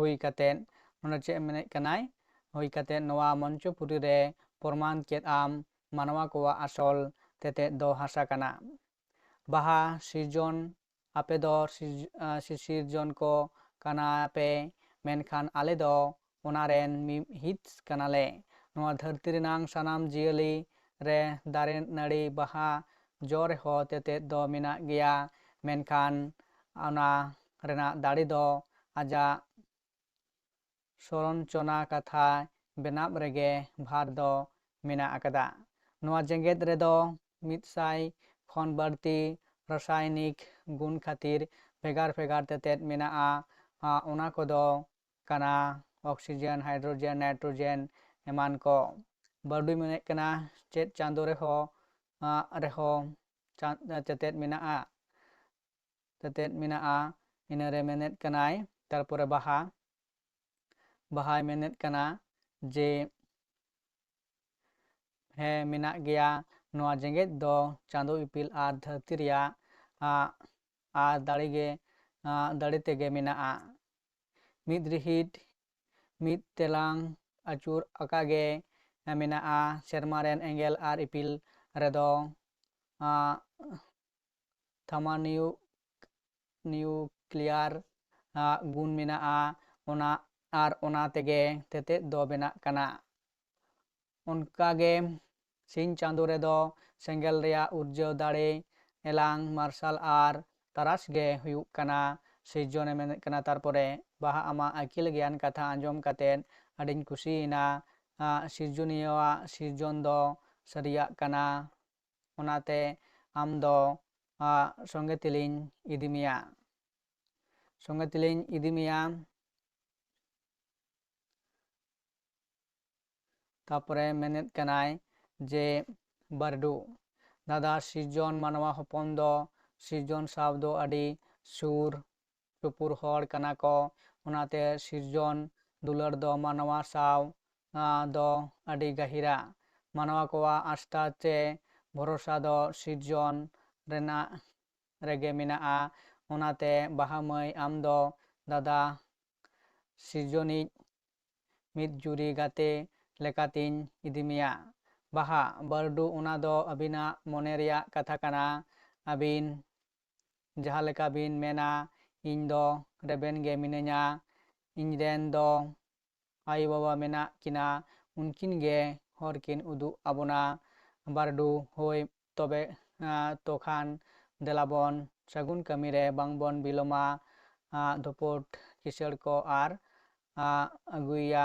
ᱦᱩᱭ ᱠᱟᱛᱮᱫ ᱱᱚᱰᱮ ᱪᱮᱫ ᱮ ᱢᱮᱱᱮᱫ ᱠᱟᱱᱟᱭ ᱦᱩᱭ ᱠᱟᱛᱮᱫ ᱱᱚᱣᱟ ᱢᱚᱧᱪᱚᱯᱩᱨᱤ ᱨᱮ ᱯᱨᱚᱢᱟᱱ ᱠᱮᱫ ᱟᱢ ᱢᱟᱱᱣᱟ ᱠᱚᱣᱟᱜ ᱟᱥᱚᱞ ᱛᱮᱛᱮᱫ ᱫᱚ ᱦᱟᱥᱟ ᱠᱟᱱᱟ ᱵᱟᱦᱟ ᱥᱤᱨᱡᱚᱱ ᱟᱯᱮ ᱫᱚ ᱥᱤᱥᱤᱨᱡᱚᱱ ᱠᱚ ᱠᱟᱱᱟ ᱯᱮ ᱢᱮᱱᱠᱷᱟᱱ ᱟᱞᱮ ᱫᱚ ᱚᱱᱟ ᱨᱮᱱ ᱢᱤᱫ ᱦᱤᱸᱥ ᱠᱟᱱᱟᱞᱮ ᱱᱚᱣᱟ ᱫᱷᱟᱹᱨᱛᱤ ᱨᱮᱱᱟᱝ ᱥᱟᱱᱟᱢ ᱡᱤᱭᱟᱹᱞᱤ ᱨᱮ ᱫᱟᱨᱮ ᱱᱟᱹᱲᱤ ᱵᱟᱦᱟ ᱡᱚ ᱨᱮᱦᱚᱸ ᱛᱮᱛᱮᱫ ᱫᱚ ᱢᱮᱱᱟᱜ ᱜᱮᱭᱟ ᱢᱮᱱᱠᱷᱟᱱ ᱚᱱᱟ ᱨᱮᱱᱟᱜ ᱫᱟᱲᱮ ᱫᱚ ᱟᱡᱟᱜ ᱥᱚᱨᱚᱧᱪᱚᱱᱟ ᱠᱟᱛᱷᱟ ᱵᱮᱱᱟᱣ ᱨᱮᱜᱮ ᱵᱷᱟᱨ ᱫᱚ ᱢᱮᱱᱟᱜ ᱟᱠᱟᱫᱟ ᱱᱚᱣᱟ ᱡᱮᱜᱮᱛ ᱨᱮᱫᱚ ᱢᱤᱫᱥᱟᱭ ᱠᱷᱚᱱ ᱵᱟᱹᱲᱛᱤ ᱨᱟᱥᱟᱭᱱᱤᱠ ᱜᱩᱱ ᱠᱷᱟᱹᱛᱤᱨ ᱵᱷᱮᱜᱟᱨ ᱵᱷᱮᱜᱟᱨ ᱛᱮᱛᱮᱫ ᱢᱮᱱᱟᱜᱼᱟ ᱚᱱᱟ ᱠᱚᱫᱚ ᱠᱟᱱᱟ ᱚᱠᱥᱤᱡᱮᱱ ᱦᱟᱭᱰᱨᱳᱡᱮᱱ ᱱᱟᱭᱴᱨᱳᱡᱮᱱ ᱮᱢᱟᱱ ᱠᱚ ᱵᱟᱹᱨᱰᱩᱭ ᱢᱮᱱᱮᱫ ᱠᱟᱱᱟ ᱪᱮᱫ ᱪᱟᱸᱫᱳ ᱨᱮᱦᱚᱸ ᱨᱮᱦᱚᱸ ᱛᱮᱛᱮᱫ ᱢᱮᱱᱟᱜᱼᱟ ᱛᱮᱛᱮᱫ ᱢᱮᱱᱟᱜᱼᱟ ᱤᱱᱟᱹᱨᱮ ᱢᱮᱱᱮᱫ ᱠᱟᱱᱟᱭ ᱛᱟᱨᱯᱚᱨᱮ ᱵᱟᱦᱟ ᱵᱟᱦᱟᱭ ᱢᱮᱱᱮᱫ ᱠᱟᱱᱟ ᱡᱮ ᱦᱮᱸ ᱢᱮᱱᱟᱜ ᱜᱮᱭᱟ ᱱᱚᱣᱟ ᱡᱮᱜᱮᱛ ᱫᱚ ᱪᱟᱸᱫᱳ ᱤᱯᱤᱞ ᱟᱨ ᱫᱷᱟᱹᱨᱛᱤ ᱨᱮᱭᱟᱜ ᱟᱨ ᱫᱟᱲᱮᱜᱮ ᱫᱟᱲᱮ ᱛᱮᱜᱮ ᱢᱮᱱᱟᱜᱼᱟ ᱢᱤᱫ ᱨᱤᱦᱤᱴ ᱢᱤᱫ ᱛᱮᱞᱟᱝ ᱟᱹᱪᱩᱨ ᱟᱠᱟᱜᱮ ᱢᱮᱱᱟᱜᱼᱟ ᱥᱮᱨᱢᱟ ᱨᱮᱱ ᱮᱸᱜᱮᱞ ᱟᱨ ᱤᱯᱤᱞ ᱨᱮᱫᱚ ᱛᱷᱟᱢᱟᱱᱤᱭᱩ ᱱᱤᱭᱩᱠᱞᱤᱭᱟᱨ ᱜᱩᱱ ᱢᱮᱱᱟᱜᱼᱟ ᱚᱱᱟ ᱟᱨ ᱚᱱᱟ ᱛᱮᱜᱮ ᱛᱮᱛᱮᱫ ᱫᱚ ᱵᱮᱱᱟᱜ ᱠᱟᱱᱟ ᱚᱱᱠᱟᱜᱮ ᱥᱤᱧ ᱪᱟᱸᱫᱳ ᱨᱮᱫᱚ ᱥᱮᱸᱜᱮᱞ ᱨᱮᱭᱟᱜ ᱩᱨᱡᱟᱹᱣ ᱫᱟᱲᱮ ᱮᱞᱟᱝ ᱢᱟᱨᱥᱟᱞ ᱟᱨ ᱛᱟᱨᱟᱥ ᱜᱮ ᱦᱩᱭᱩᱜ ᱠᱟᱱᱟ ᱥᱤᱨᱡᱚᱱᱮ ᱢᱮᱱᱮᱫ ᱠᱟᱱᱟ ᱛᱟᱨᱯᱚᱨᱮ ᱵᱟᱦᱟ ᱟᱢᱟᱜ ᱟᱹᱠᱤᱞ ᱜᱮᱭᱟᱱ ᱠᱟᱛᱷᱟ ᱟᱸᱡᱚᱢ ᱠᱟᱛᱮᱫ ᱟᱹᱰᱤᱧ ᱠᱩᱥᱤᱭᱮᱱᱟ ᱥᱤᱨᱡᱚᱱᱤᱭᱟᱹᱣᱟᱜ ᱥᱤᱨᱡᱚᱱ ᱫᱚ ᱥᱟᱹᱨᱤᱭᱟᱜ ᱠᱟᱱᱟ ᱚᱱᱟᱛᱮ ᱟᱢ ᱫᱚ ᱥᱚᱸᱜᱮ ᱛᱮᱞᱤᱧ ᱤᱫᱤ ᱢᱮᱭᱟ ᱥᱚᱸᱜᱮ ᱛᱮᱞᱤᱧ ᱤᱫᱤ ᱢᱮᱭᱟ ᱛᱟᱯᱚᱨᱮ ᱢᱮᱱᱮᱫ ᱠᱟᱱᱟᱭ ᱡᱮ ᱵᱟᱨᱰᱩ ᱫᱟᱫᱟ ᱥᱤᱨᱡᱚᱱ ᱢᱟᱱᱣᱟ ᱦᱚᱯᱚᱱ ᱫᱚ ᱥᱤᱨᱡᱚᱱ ᱥᱟᱶ ᱫᱚ ᱟᱹᱰᱤ ᱥᱩᱨ ᱥᱩᱯᱩᱨ ᱦᱚᱲ ᱠᱟᱱᱟ ᱠᱚ ᱚᱱᱟᱛᱮ ᱥᱤᱨᱡᱚᱱ ᱫᱩᱞᱟᱹᱲ ᱫᱚ ᱢᱟᱱᱣᱟ ᱥᱟᱶ ᱫᱚ ᱟᱹᱰᱤ ᱜᱟᱹᱦᱤᱨᱟ ᱢᱟᱱᱣᱟ ᱠᱚᱣᱟᱜ ᱟᱥᱛᱷᱟ ᱪᱮ ᱵᱷᱚᱨᱥᱟ ᱫᱚ ᱥᱤᱨᱡᱚᱱ ᱨᱮᱱᱟᱜ ᱨᱮᱜᱮ ᱢᱮᱱᱟᱜᱼᱟ ᱚᱱᱟᱛᱮ ᱵᱟᱦᱟ ᱢᱟᱹᱭ ᱟᱢ ᱫᱚ ᱫᱟᱫᱟ ᱥᱤᱨᱡᱚᱱᱤᱡ ᱢᱤᱫ ᱡᱩᱨᱤ ᱜᱟᱛᱮ ᱞᱮᱠᱟᱛᱤᱧ ᱤᱫᱤ ᱢᱮᱭᱟ ᱵᱟᱦᱟ ᱵᱟᱹᱨᱰᱩ ᱚᱱᱟ ᱫᱚ ᱟᱹᱵᱤᱱᱟᱜ ᱢᱚᱱᱮ ᱨᱮᱭᱟᱜ ᱠᱟᱛᱷᱟ ᱠᱟᱱᱟ ᱟᱹᱵᱤᱱ ᱡᱟᱦᱟᱸ ᱞᱮᱠᱟ ᱵᱤᱱ ᱢᱮᱱᱟ ᱤᱧ ᱫᱚ ᱨᱮᱵᱮᱱ ᱜᱮ ᱢᱤᱱᱟᱹᱧᱟ ᱤᱧ ᱨᱮᱱ ᱫᱚ ᱟᱭᱳᱼᱵᱟᱵᱟ ᱢᱮᱱᱟᱜ ᱠᱤᱱᱟ ᱩᱱᱠᱤᱱ ᱜᱮ ᱦᱚᱨ ᱠᱤᱱ ᱩᱫᱩᱜ ᱟᱵᱚᱱᱟ ᱵᱟᱹᱨᱰᱩ ᱦᱳᱭ ᱛᱚᱵᱮ ᱛᱚᱠᱷᱟᱱ ᱫᱮᱞᱟᱵᱚᱱ ᱥᱟᱹᱜᱩᱱ ᱠᱟᱹᱢᱤᱨᱮ ᱵᱟᱝᱵᱚᱱ ᱵᱤᱞᱚᱢᱟ ᱫᱷᱩᱯᱩᱴ ᱠᱤᱥᱟᱹᱲ ᱠᱚ ᱟᱨ ᱟᱹᱜᱩᱭᱟ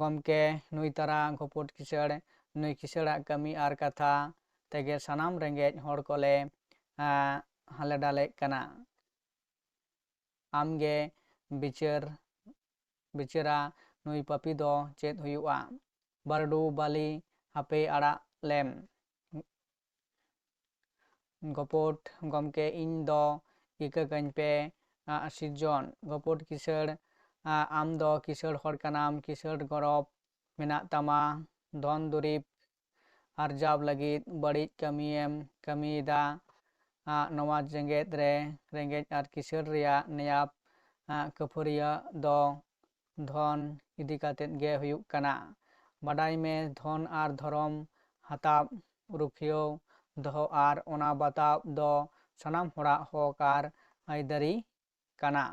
ᱜᱚᱢᱠᱮ ᱱᱩᱭ ᱛᱟᱨᱟ ᱜᱚᱯᱚᱴ ᱠᱤᱥᱟᱹᱲ ᱱᱩᱭ ᱠᱤᱥᱟᱹᱲᱟᱜ ᱠᱟᱹᱢᱤ ᱟᱨ ᱠᱟᱛᱷᱟ ᱛᱮᱜᱮ ᱥᱟᱱᱟᱢ ᱨᱮᱸᱜᱮᱡ ᱦᱚᱲ ᱠᱚᱞᱮ ᱦᱟᱞᱮ ᱰᱟᱞᱮᱜ ᱠᱟᱱᱟ ᱟᱢᱜᱮ ᱵᱤᱪᱟᱹᱨ ᱵᱤᱪᱟᱹᱨᱟ ᱱᱩᱭ ᱯᱟᱯᱤ ᱫᱚ ᱪᱮᱫ ᱦᱩᱭᱩᱜᱼᱟ ᱵᱟᱨᱰᱩ ᱵᱟᱞᱤ ᱦᱟᱯᱮ ᱟᱲᱟᱜ ᱞᱮᱢ ᱜᱚᱯᱚᱴ ᱜᱚᱢᱠᱮ ᱤᱧ ᱫᱚ ᱤᱠᱟᱹ ᱠᱟᱹᱧ ᱯᱮ ᱥᱤᱨᱡᱚᱱ ᱜᱚᱯᱚᱴ ᱠᱤᱥᱟᱹᱲ ᱟᱢ ᱫᱚ ᱠᱤᱥᱟᱹᱲ ᱦᱚᱲ ᱠᱟᱱᱟᱢ ᱠᱤᱥᱟᱹᱲ ᱜᱚᱨᱚᱵ ᱢᱮᱱᱟᱜ ᱛᱟᱢᱟ ᱫᱷᱚᱱ ᱫᱩᱨᱤᱵ ᱟᱨᱡᱟᱣ ᱞᱟᱹᱜᱤᱫ ᱵᱟᱹᱲᱤᱡ ᱠᱟᱹᱢᱤᱭᱮᱢ ᱠᱟᱹᱢᱤᱭᱮᱫᱟ ᱱᱚᱣᱟ ᱡᱮᱜᱮᱛ ᱨᱮ ᱨᱮᱸᱜᱮᱡ ᱟᱨ ᱠᱤᱥᱟᱹᱲ ᱨᱮᱭᱟᱜ ᱱᱮᱭᱟᱵ ᱠᱟᱹᱯᱷᱟᱹᱨᱤᱭᱟᱹ ᱫᱚ ᱫᱷᱚᱱ ᱤᱫᱤ ᱠᱟᱛᱮᱫ ᱜᱮ ᱦᱩᱭᱩᱜ ᱠᱟᱱᱟ ᱵᱟᱰᱟᱭ ᱢᱮ ᱫᱷᱚᱱ ᱟᱨ ᱫᱷᱚᱨᱚᱢ ᱦᱟᱛᱟᱣ ᱨᱩᱠᱷᱤᱭᱟᱹᱣ ᱫᱚᱦᱚ ᱟᱨ ᱚᱱᱟ ᱵᱟᱛᱟᱣ ᱫᱚ ᱥᱟᱱᱟᱢ ᱦᱚᱲᱟᱜ ᱦᱚᱠ ᱟᱨ ᱟᱹᱭᱫᱟᱹᱨᱤ ᱠᱟᱱᱟ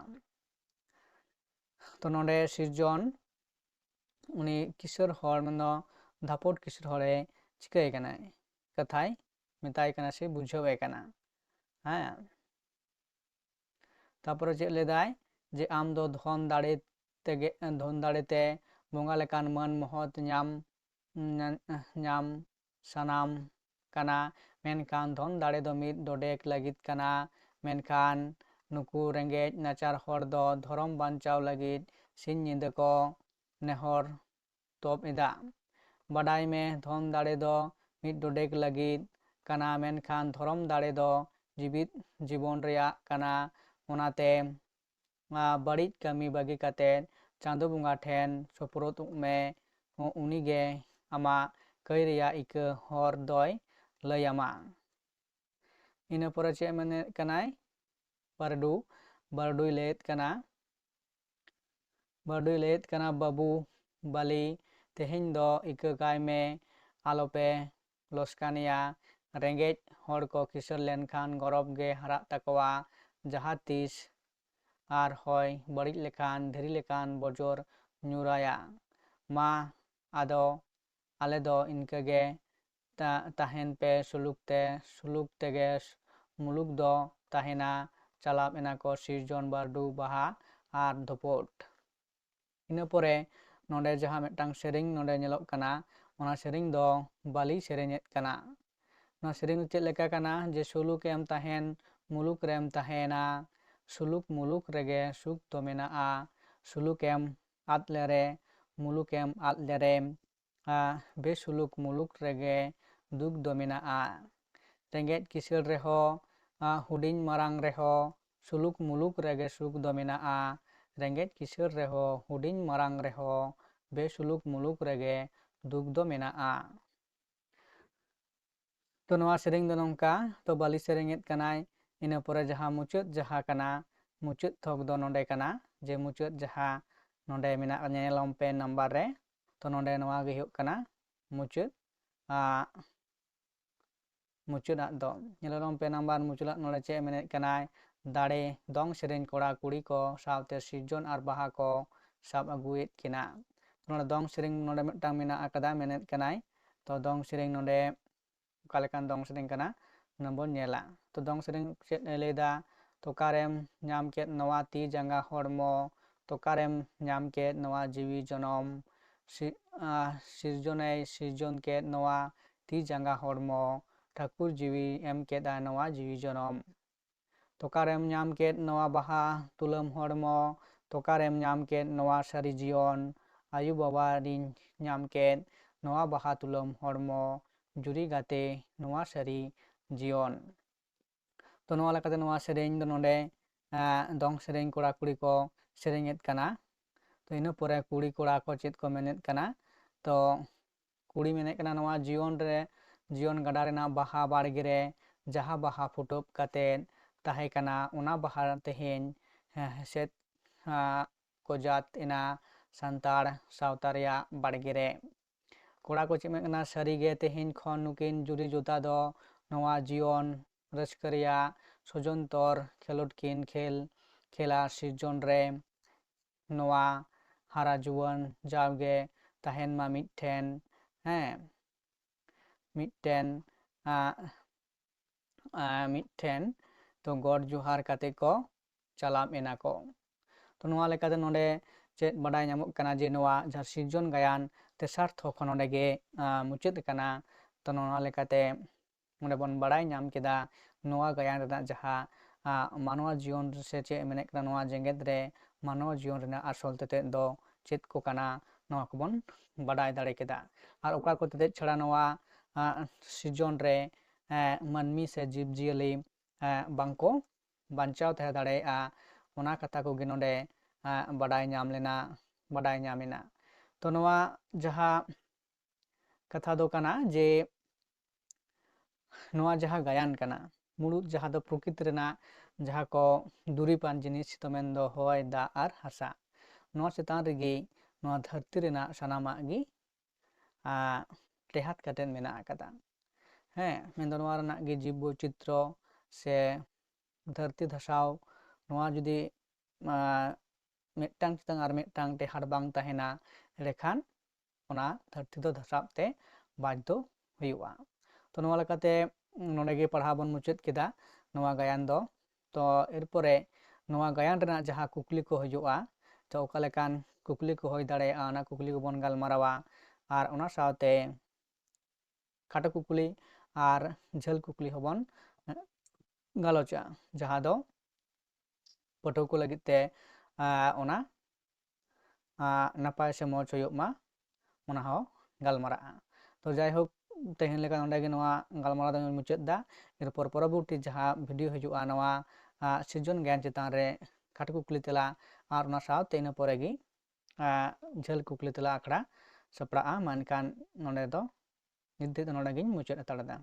ᱛᱚ ᱱᱚᱰᱮ ᱥᱤᱨᱡᱚᱱ ᱩᱱᱤ ᱠᱤᱥᱟᱹᱲ ᱦᱚᱲ ᱢᱮᱱᱫᱚ ᱫᱷᱟᱯᱚᱴ ᱠᱤᱥᱟᱹᱲ ᱦᱚᱲᱮ ᱪᱤᱠᱟᱹᱭ ᱠᱟᱱᱟᱭ ᱠᱟᱛᱷᱟᱭ ᱢᱮᱛᱟᱭ ᱠᱟᱱᱟ ᱥᱮ ᱵᱩᱡᱷᱟᱹᱣᱮ ᱠᱟᱱᱟ ᱦᱮᱸ ᱛᱟᱯᱚᱨᱮ ᱪᱮᱫ ᱞᱮᱫᱟᱭ ᱡᱮ ᱟᱢ ᱫᱚ ᱫᱷᱚᱱ ᱫᱟᱲᱮ ᱛᱮᱜᱮ ᱫᱷᱚᱱ ᱫᱟᱲᱮᱛᱮ ᱵᱚᱸᱜᱟ ᱞᱮᱠᱟᱱ ᱢᱟᱹᱱ ᱢᱚᱦᱚᱛ ᱧᱟᱢ ᱧᱟᱢ ᱥᱟᱱᱟᱢ ᱠᱟᱱᱟ ᱢᱮᱱᱠᱷᱟᱱ ᱫᱷᱚᱱ ᱫᱟᱲᱮ ᱫᱚ ᱢᱤᱫ ᱰᱚᱰᱮᱠ ᱞᱟᱹᱜᱤᱫ ᱠᱟᱱᱟ ᱢᱮᱱᱠᱷᱟᱱ ᱱᱩᱠᱩ ᱨᱮᱸᱜᱮᱡ ᱱᱟᱪᱟᱨ ᱦᱚᱲ ᱫᱚ ᱫᱷᱚᱨᱚᱢ ᱵᱟᱧᱪᱟᱣ ᱞᱟᱹᱜᱤᱫ ᱥᱤᱧ ᱧᱤᱫᱟᱹ ᱠᱚ ᱱᱮᱦᱚᱨ ᱛᱚᱯ ᱮᱫᱟ ᱵᱟᱰᱟᱭ ᱢᱮ ᱫᱷᱚᱱ ᱫᱟᱲᱮ ᱫᱚ ᱢᱤᱫ ᱰᱚᱰᱮᱠ ᱞᱟᱹᱜᱤᱫ ᱠᱟᱱᱟ ᱢᱮᱱᱠᱷᱟᱱ ᱫᱷᱚᱨᱚᱢ ᱫᱟᱲᱮ ᱫᱚ ᱡᱤᱵᱤᱛ ᱡᱤᱵᱚᱱ ᱨᱮᱭᱟᱜ ᱠᱟᱱᱟ ᱚᱱᱟᱛᱮ ᱵᱟᱹᱲᱤᱡ ᱠᱟᱹᱢᱤ ᱵᱟᱹᱜᱤ ᱠᱟᱛᱮᱫ ᱪᱟᱸᱫᱳ ᱵᱚᱸᱜᱟ ᱴᱷᱮᱱ ᱥᱳᱯᱨᱳᱫᱚᱜ ᱢᱮ ᱩᱱᱤᱜᱮ ᱟᱢᱟᱜ ᱠᱟᱹᱭ ᱨᱮᱭᱟᱜ ᱤᱠᱟᱹ ᱦᱚᱨ ᱫᱚᱭ ᱞᱟᱹᱭᱟᱢᱟ ᱤᱱᱟᱹ ᱯᱚᱨᱮ ᱪᱮᱫ ᱢᱮᱱᱮᱫ ᱠᱟᱱᱟᱭ बारडु बारडु लेत कना बरडू लेत कना बाबू बाली तेहेन दो इकाय में आलोपे लस्कानिया रेंगेज हर को किशोर लेनखान गरब गे हरा तकवा जहाँ तीस और हय बड़ी लेखान धेरी लेखान बजर नुराया मा आदो आले दो इनके गे ता, ताहेन पे सुलुक ते सुलुक तेगे मुलुक दो ताहेना ᱪᱟᱞᱟᱣ ᱮᱱᱟ ᱠᱚ ᱥᱤᱨᱡᱚᱱ ᱵᱟᱹᱨᱰᱩ ᱵᱟᱦᱟ ᱟᱨ ᱫᱷᱚᱯᱚᱴ ᱤᱱᱟᱹ ᱯᱚᱨᱮ ᱱᱚᱰᱮ ᱡᱟᱦᱟᱸ ᱢᱤᱫᱴᱟᱝ ᱥᱮᱨᱮᱧ ᱱᱚᱰᱮ ᱧᱮᱞᱚᱜ ᱠᱟᱱᱟ ᱚᱱᱟ ᱥᱮᱨᱮᱧ ᱫᱚ ᱵᱟᱞᱤ ᱥᱮᱨᱮᱧᱮᱫ ᱠᱟᱱᱟ ᱱᱚᱣᱟ ᱥᱮᱨᱮᱧ ᱫᱚ ᱪᱮᱫ ᱞᱮᱠᱟ ᱠᱟᱱᱟ ᱡᱮ ᱥᱩᱞᱩᱠᱮᱢ ᱛᱟᱦᱮᱱ ᱢᱩᱞᱩᱠ ᱨᱮᱢ ᱛᱟᱦᱮᱱᱟ ᱥᱩᱞᱩᱠ ᱢᱩᱞᱩᱠ ᱨᱮᱜᱮ ᱥᱩᱠ ᱫᱚ ᱢᱮᱱᱟᱜᱼᱟ ᱥᱩᱞᱩᱠᱮᱢ ᱟᱫ ᱞᱮᱨᱮ ᱢᱩᱞᱩᱠᱮᱢ ᱟᱫ ᱞᱮᱨᱮ ᱵᱮᱥᱩᱞᱩᱠ ᱢᱩᱞᱩᱠ ᱨᱮᱜᱮ ᱫᱩᱠ ᱫᱚ ᱢᱮᱱᱟᱜᱼᱟ ᱨᱮᱸᱜᱮᱡ ᱠᱤᱥᱟᱹᱬ ᱨᱮᱦᱚᱸ ᱦᱩᱰᱤᱧ ᱢᱟᱨᱟᱝ ᱨᱮᱦᱚᱸ ᱥᱩᱞᱩᱠ ᱢᱩᱞᱩᱠ ᱨᱮᱜᱮ ᱥᱩᱠ ᱫᱚ ᱢᱮᱱᱟᱜᱼᱟ ᱨᱮᱸᱜᱮᱡ ᱠᱤᱥᱟᱹᱬ ᱨᱮᱦᱚᱸ ᱦᱩᱰᱤᱧ ᱢᱟᱨᱟᱝ ᱨᱮᱦᱚᱸ ᱵᱮᱥᱩᱞᱩᱠ ᱢᱩᱞᱩᱠ ᱨᱮᱜᱮ ᱫᱩᱠ ᱫᱚ ᱢᱮᱱᱟᱜᱼᱟ ᱛᱚ ᱱᱚᱣᱟ ᱥᱮᱨᱮᱧ ᱫᱚ ᱱᱚᱝᱠᱟ ᱛᱚ ᱵᱟᱞᱤ ᱥᱮᱨᱮᱧᱮᱫ ᱠᱟᱱᱟᱭ ᱤᱱᱟᱹ ᱯᱚᱨᱮ ᱡᱟᱦᱟᱸ ᱢᱩᱪᱟᱹᱫ ᱡᱟᱦᱟᱸ ᱠᱟᱱᱟ ᱢᱩᱪᱟᱹᱫ ᱛᱷᱚᱠ ᱫᱚ ᱱᱚᱰᱮ ᱠᱟᱱᱟ ᱡᱮ ᱢᱩᱪᱟᱹᱫ ᱡᱟᱦᱟᱸ ᱱᱚᱰᱮ ᱢᱮᱱᱟᱜᱼᱟ ᱧᱮᱞᱚᱢ ᱯᱮ ᱱᱟᱢᱵᱟᱨ ᱨᱮ ᱛᱚ ᱱᱚᱰᱮ ᱱᱚᱣᱟ ᱜᱮ ᱦᱩᱭᱩᱜ ᱠᱟᱱᱟ ᱢᱩᱪᱟᱹᱫ ᱢᱩᱪᱟᱹᱫᱟᱜ ᱫᱚ ᱧᱮᱞᱚᱢ ᱯᱮ ᱱᱟᱢᱵᱟᱨ ᱢᱩᱪᱟᱹᱫᱟᱜ ᱱᱚᱰᱮ ᱪᱮᱫ ᱢᱮᱱᱮᱫ ᱠᱟᱱᱟᱭ ᱫᱟᱲᱮ ᱫᱚᱝ ᱥᱮᱨᱮᱧ ᱠᱚᱲᱟ ᱠᱩᱲᱤ ko ᱥᱟᱶᱛᱮ ᱥᱤᱨᱡᱚᱱ ᱟᱨ ᱵᱟᱦᱟ ko ᱥᱟᱵ ᱟᱹᱜᱩᱭᱮᱫ ᱠᱤᱱᱟ ᱱᱚᱰᱮ ᱫᱚᱝ ᱥᱮᱨᱮᱧ ᱱᱚᱰᱮ ᱢᱤᱫᱴᱟᱝ ᱢᱮᱱᱟᱜ ᱟᱠᱟᱫᱟ ᱢᱮᱱᱮᱫ ᱠᱟᱱᱟᱭ ᱛᱚ ᱫᱚᱝ ᱥᱮᱨᱮᱧ ᱱᱚᱰᱮ ᱚᱠᱟ ᱞᱮᱠᱟᱱ ᱫᱚᱝ ᱥᱮᱨᱮᱧ ᱠᱟᱱᱟ ᱚᱱᱟ ᱵᱚᱱ ᱧᱮᱞᱟ ᱛᱚ ᱫᱚᱝ ᱥᱮᱨᱮᱧ ᱪᱮᱫ ᱮ ᱞᱟᱹᱭᱫᱟ ᱛᱚ ᱚᱠᱟᱨᱮᱢ ᱧᱟᱢ ᱠᱮᱫ ᱱᱚᱣᱟ ᱛᱤ ᱡᱟᱸᱜᱟ ᱦᱚᱲᱢᱚ ᱛᱚ ᱚᱠᱟᱨᱮᱢ ᱧᱟᱢ ᱠᱮᱫ ᱱᱚᱣᱟ ᱡᱤᱣᱤ ᱡᱚᱱᱚᱢ ᱥᱤᱨᱡᱚᱱᱮᱭ ᱥᱤᱨᱡᱚᱱ ᱠᱮᱫ ᱱᱚᱣᱟ ᱛᱤ ᱡᱟᱸᱜᱟ ᱦᱚᱲᱢᱚ ᱴᱷᱟᱹᱠᱩᱨ ᱡᱤᱣᱤ ᱮᱢ ᱠᱮᱫᱟ ᱱᱚᱣᱟ ᱡᱤᱣᱤ ᱡᱚᱱᱚᱢ ᱛᱚ ᱚᱠᱟᱨᱮᱢ ᱧᱟᱢ ᱠᱮᱫ ᱱᱚᱣᱟ ᱵᱟᱦᱟ ᱛᱩᱞᱟᱹᱢ ᱦᱚᱲᱢᱚ ᱛᱚ ᱚᱠᱟᱨᱮᱢ ᱧᱟᱢ ᱠᱮᱫ ᱱᱚᱣᱟ ᱥᱟᱹᱨᱤ ᱡᱤᱭᱚᱱ ᱟᱭᱩ ᱵᱟᱵᱟ ᱨᱤᱧ ᱧᱟᱢ ᱠᱮᱫ ᱱᱚᱣᱟ ᱵᱟᱦᱟ ᱛᱩᱞᱟᱹᱢ ᱦᱚᱲᱢᱚ ᱡᱩᱨᱤ ᱜᱟᱛᱮ ᱱᱚᱣᱟ ᱥᱟᱹᱨᱤ ᱡᱤᱭᱚᱱ ᱛᱚ ᱱᱚᱣᱟ ᱞᱮᱠᱟᱛᱮ ᱱᱚᱣᱟ ᱥᱮᱨᱮᱧ ᱫᱚ ᱱᱚᱰᱮ ᱫᱚᱝ ᱥᱮᱨᱮᱧ ᱠᱚᱲᱟ ᱠᱩᱲᱤ ᱠᱚ ᱥᱮᱨᱮᱧᱮᱫ ᱠᱟᱱᱟ ᱛᱚ ᱤᱱᱟᱹ ᱯᱚᱨᱮ ᱠᱩᱲᱤ ᱠᱚᱲᱟ ᱠᱚ ᱪᱮᱫ ᱠᱚ ᱢᱮᱱᱮᱫ ᱠᱟᱱᱟ ᱛᱚ ᱠᱩᱲᱤ ᱢᱮᱱᱮᱫ ᱠᱟᱱᱟ ᱱᱚᱣᱟ ᱡᱤᱭᱚᱱ ᱨᱮ ᱡᱤᱭᱚᱱ ᱜᱟᱰᱟ ᱨᱮᱱᱟᱜ ᱵᱟᱦᱟ ᱵᱟᱲᱜᱮ ᱨᱮ ᱡᱟᱦᱟᱸ ᱵᱟᱦᱟ ᱯᱷᱩᱴᱟᱹᱣ ᱠᱟᱛᱮᱫ ᱛᱟᱦᱮᱸ ᱠᱟᱱᱟ ᱚᱱᱟ ᱵᱟᱦᱟ ᱛᱮᱦᱮᱧ ᱦᱮᱸᱥᱮᱫ ᱠᱚᱡᱟᱛ ᱮᱱᱟ ᱥᱟᱱᱛᱟᱲ ᱥᱟᱶᱛᱟ ᱨᱮᱭᱟᱜ ᱵᱟᱲᱜᱮ ᱨᱮ ᱠᱚᱲᱟ ᱠᱚ ᱪᱮᱫ ᱢᱮᱱ ᱠᱟᱱᱟ ᱥᱟᱹᱨᱤᱜᱮ ᱛᱮᱦᱮᱧ ᱠᱷᱚᱱ ᱱᱩᱠᱤᱱ ᱡᱩᱨᱤ ᱡᱚᱛᱟ ᱫᱚ ᱱᱚᱣᱟ ᱡᱤᱭᱚᱱ ᱨᱟᱹᱥᱠᱟᱹ ᱨᱮᱭᱟᱜ ᱥᱚᱡᱚᱱᱛᱚᱨ ᱠᱷᱮᱞᱳᱰ ᱠᱤᱱ ᱠᱷᱮᱞ ᱠᱷᱮᱞᱟ ᱥᱤᱨᱡᱚᱱ ᱨᱮ ᱱᱚᱣᱟ ᱦᱟᱨᱟ ᱡᱩᱣᱟᱹᱱ ᱡᱟᱣᱜᱮ ᱛᱟᱦᱮᱱ ᱢᱟ ᱢᱤᱫᱴᱷᱮᱱ ᱦᱮᱸ ᱢᱤᱫᱴᱮᱱ ᱢᱤᱫᱴᱷᱮᱱ ᱛᱚ ᱜᱚᱰ ᱡᱚᱦᱟᱨ ᱠᱟᱛᱮ ko ᱪᱟᱞᱟᱣ ᱮᱱᱟ ᱠᱚ ᱛᱚ ᱱᱚᱣᱟ ᱞᱮᱠᱟᱛᱮ ᱱᱚᱰᱮ ᱪᱮᱫ ᱵᱟᱰᱟᱭ ᱧᱟᱢᱚᱜ ᱠᱟᱱᱟ ᱡᱮ ᱱᱚᱣᱟ ᱡᱟᱦᱟᱸ ᱥᱤᱨᱡᱚᱱ ᱜᱟᱭᱟᱱ ᱛᱮᱥᱟᱨ ᱛᱷᱚᱠ ᱦᱚᱸ ᱱᱚᱰᱮ ᱜᱮ ᱢᱩᱪᱟᱹᱫ ᱟᱠᱟᱱᱟ ᱛᱚ ᱱᱚᱣᱟ ᱞᱮᱠᱟᱛᱮ ᱚᱸᱰᱮ ᱵᱚᱱ ᱵᱟᱲᱟᱭ ᱧᱟᱢ ᱠᱮᱫᱟ ᱱᱚᱣᱟ ᱜᱟᱭᱟᱱ ᱨᱮᱱᱟᱜ ᱡᱟᱦᱟᱸ ᱢᱟᱱᱣᱟ ᱡᱤᱭᱚᱱ ᱥᱮ ᱪᱮᱫ ᱢᱮᱱᱮᱫ ᱠᱟᱱᱟ ᱱᱚᱣᱟ ᱡᱮᱜᱮᱛ ᱨᱮ ᱢᱟᱱᱣᱟ ᱡᱤᱭᱚᱱ ᱨᱮᱱᱟᱜ ᱟᱥᱚᱞ ᱛᱮᱛᱮᱫ ᱫᱚ ᱪᱮᱫ ᱠᱚ ᱠᱟᱱᱟ ᱱᱚᱣᱟ ᱠᱚᱵᱚᱱ ᱵᱟᱰᱟᱭ ᱫᱟᱲᱮ ᱠᱮᱫᱟ ᱟᱨ ᱚᱠᱟ ᱠᱚ ᱛᱮᱛᱮᱫ ᱪᱷᱟᱲᱟ ᱱᱚᱣᱟ ᱥᱤᱨᱡᱚᱱ ᱨᱮ ᱢᱟᱹᱱᱢᱤ ᱥᱮ ᱡᱤᱵᱽᱼᱡᱤᱭᱟᱹᱞᱤ ᱵᱟᱝᱠᱚ ᱵᱟᱧᱪᱟᱣ ᱛᱟᱦᱮᱸ ᱫᱟᱲᱮᱭᱟᱜᱼᱟ ᱚᱱᱟ ᱠᱟᱛᱷᱟ ᱠᱚᱜᱮ ᱱᱚᱰᱮ ᱵᱟᱰᱟᱭ ᱧᱟᱢ ᱞᱮᱱᱟ ᱵᱟᱰᱟᱭ ᱧᱟᱢᱮᱱᱟ ᱛᱚ ᱱᱚᱣᱟ ᱡᱟᱦᱟᱸ ᱠᱟᱛᱷᱟ ᱫᱚ ᱠᱟᱱᱟ ᱡᱮ ᱱᱚᱣᱟ ᱡᱟᱦᱟᱸ ᱜᱟᱭᱟᱱ ᱠᱟᱱᱟ ᱢᱩᱬᱩᱫ ᱡᱟᱦᱟᱸ ᱫᱚ ᱯᱨᱚᱠᱤᱛ ᱨᱮᱱᱟᱜ ᱡᱟᱦᱟᱸ ᱠᱚ ᱫᱩᱨᱤᱵᱟᱱ ᱡᱤᱱᱤᱥ ᱫᱚ ᱢᱮᱱᱫᱚ ᱦᱚᱭ ᱫᱟᱜ ᱟᱨ ᱦᱟᱥᱟ ᱱᱚᱣᱟ ᱪᱮᱛᱟᱱ ᱨᱮᱜᱮ ᱱᱚᱣᱟ ᱫᱷᱟᱹᱨᱛᱤ ᱨᱮᱱᱟᱜ ᱥᱟᱱᱟᱢᱟᱜ ᱜᱮ ᱴᱮᱦᱟᱴ ᱠᱟᱛᱮᱫ ᱢᱮᱱᱟᱜ ᱟᱠᱟᱫᱟ ᱦᱮᱸ ᱢᱮᱱᱫᱚ ᱱᱚᱣᱟ ᱨᱮᱱᱟᱜ ᱜᱮ ᱡᱤᱵᱽ ᱵᱳᱭᱪᱤᱛᱨᱚ ᱥᱮ ᱫᱷᱟᱹᱨᱛᱤ ᱫᱷᱟᱥᱟᱣ ᱱᱚᱣᱟ ᱡᱩᱫᱤ ᱢᱤᱫᱴᱟᱝ ᱪᱮᱛᱟᱱ ᱟᱨ ᱢᱤᱫᱴᱟᱝ ᱴᱮᱦᱟᱴ ᱵᱟᱝ ᱛᱟᱦᱮᱱᱟ ᱮᱸᱰᱮᱠᱷᱟᱱ ᱚᱱᱟ ᱫᱷᱟᱹᱨᱛᱤ ᱫᱚ ᱫᱷᱟᱥᱟᱣ ᱛᱮ ᱵᱟᱫᱽᱫᱷᱚ ᱦᱩᱭᱩᱜᱼᱟ ᱛᱚ ᱱᱚᱣᱟ ᱞᱮᱠᱟᱛᱮ ᱱᱚᱰᱮ ᱜᱮ ᱯᱟᱲᱦᱟᱣ ᱵᱚᱱ ᱢᱩᱪᱟᱹᱫ ᱠᱮᱫᱟ ᱱᱚᱣᱟ ᱜᱟᱭᱟᱱ ᱫᱚ ᱛᱚ ᱮᱨᱯᱚᱨᱮ ᱱᱚᱣᱟ ᱜᱟᱭᱟᱱ ᱨᱮᱱᱟᱜ ᱡᱟᱦᱟᱸ ᱠᱩᱠᱞᱤ ᱠᱚ ᱦᱤᱡᱩᱜᱼᱟ ᱛᱚ ᱚᱠᱟ ᱞᱮᱠᱟᱱ ᱠᱩᱠᱞᱤ ᱠᱚ ᱦᱩᱭ ᱫᱟᱲᱮᱭᱟᱜᱼᱟ ᱚᱱᱟ ᱠᱩᱠᱞᱤ ᱠᱚᱵᱚᱱ ᱜᱟᱞᱢᱟᱨᱟᱣᱟ ᱟᱨ ᱚᱱᱟ ᱥᱟᱶᱛᱮ ᱠᱷᱟᱴᱚ ᱠᱩᱠᱞᱤ ᱟᱨ ᱡᱷᱟᱹᱞ ᱠᱩᱠᱞᱤ ᱦᱚᱸᱵᱚᱱ ᱜᱟᱞᱚᱪᱟ ᱡᱟᱦᱟᱸ ᱫᱚ ᱯᱟᱹᱴᱷᱩᱣᱟᱹ ᱠᱚ ᱞᱟᱹᱜᱤᱫ ᱛᱮ ᱚᱱᱟ ᱱᱟᱯᱟᱭ ᱥᱮ ᱢᱚᱡᱽ ᱦᱩᱭᱩᱜ ᱢᱟ ᱚᱱᱟ ᱦᱚᱸ ᱜᱟᱞᱢᱟᱨᱟᱜᱼᱟ ᱛᱚ ᱡᱟᱭᱦᱳᱠ ᱛᱮᱦᱮᱧ ᱞᱮᱠᱟ ᱱᱚᱰᱮ ᱜᱮ ᱱᱚᱣᱟ ᱜᱟᱞᱢᱟᱨᱟᱣ ᱫᱚᱧ ᱢᱩᱪᱟᱹᱫ ᱮᱫᱟ ᱮᱨᱯᱚᱨ ᱯᱚᱨᱚᱵᱚᱨᱛᱤ ᱡᱟᱦᱟᱸ ᱵᱷᱤᱰᱤᱭᱳ ᱦᱤᱡᱩᱜᱼᱟ ᱱᱚᱣᱟ ᱥᱤᱨᱡᱚᱱ ᱜᱮᱭᱟᱱ ᱪᱮᱛᱟᱱ ᱨᱮ ᱠᱷᱟᱴᱚ ᱠᱩᱠᱞᱤ ᱛᱮᱞᱟ ᱟᱨ ᱚᱱᱟ ᱥᱟᱶᱛᱮ ᱤᱱᱟᱹ ᱯᱚᱨᱮ ᱜᱮ ᱡᱷᱟᱹᱞ ᱠᱩᱠᱞᱤ ᱛᱮᱞᱟ ᱟᱠᱷᱲᱟ ᱥᱟᱯᱲᱟᱜᱼᱟ ᱢᱟ ᱮᱱᱠᱷᱟᱱ ᱱᱚᱰᱮ ᱫᱚ ᱱᱤᱛ ᱫᱷᱟᱹᱨᱤᱡ ᱫᱚ ᱱᱚᱰᱮ ᱜᱤᱧ ᱢᱩᱪᱟᱹᱫ ᱦᱟᱛᱟᱲ ᱮᱫᱟ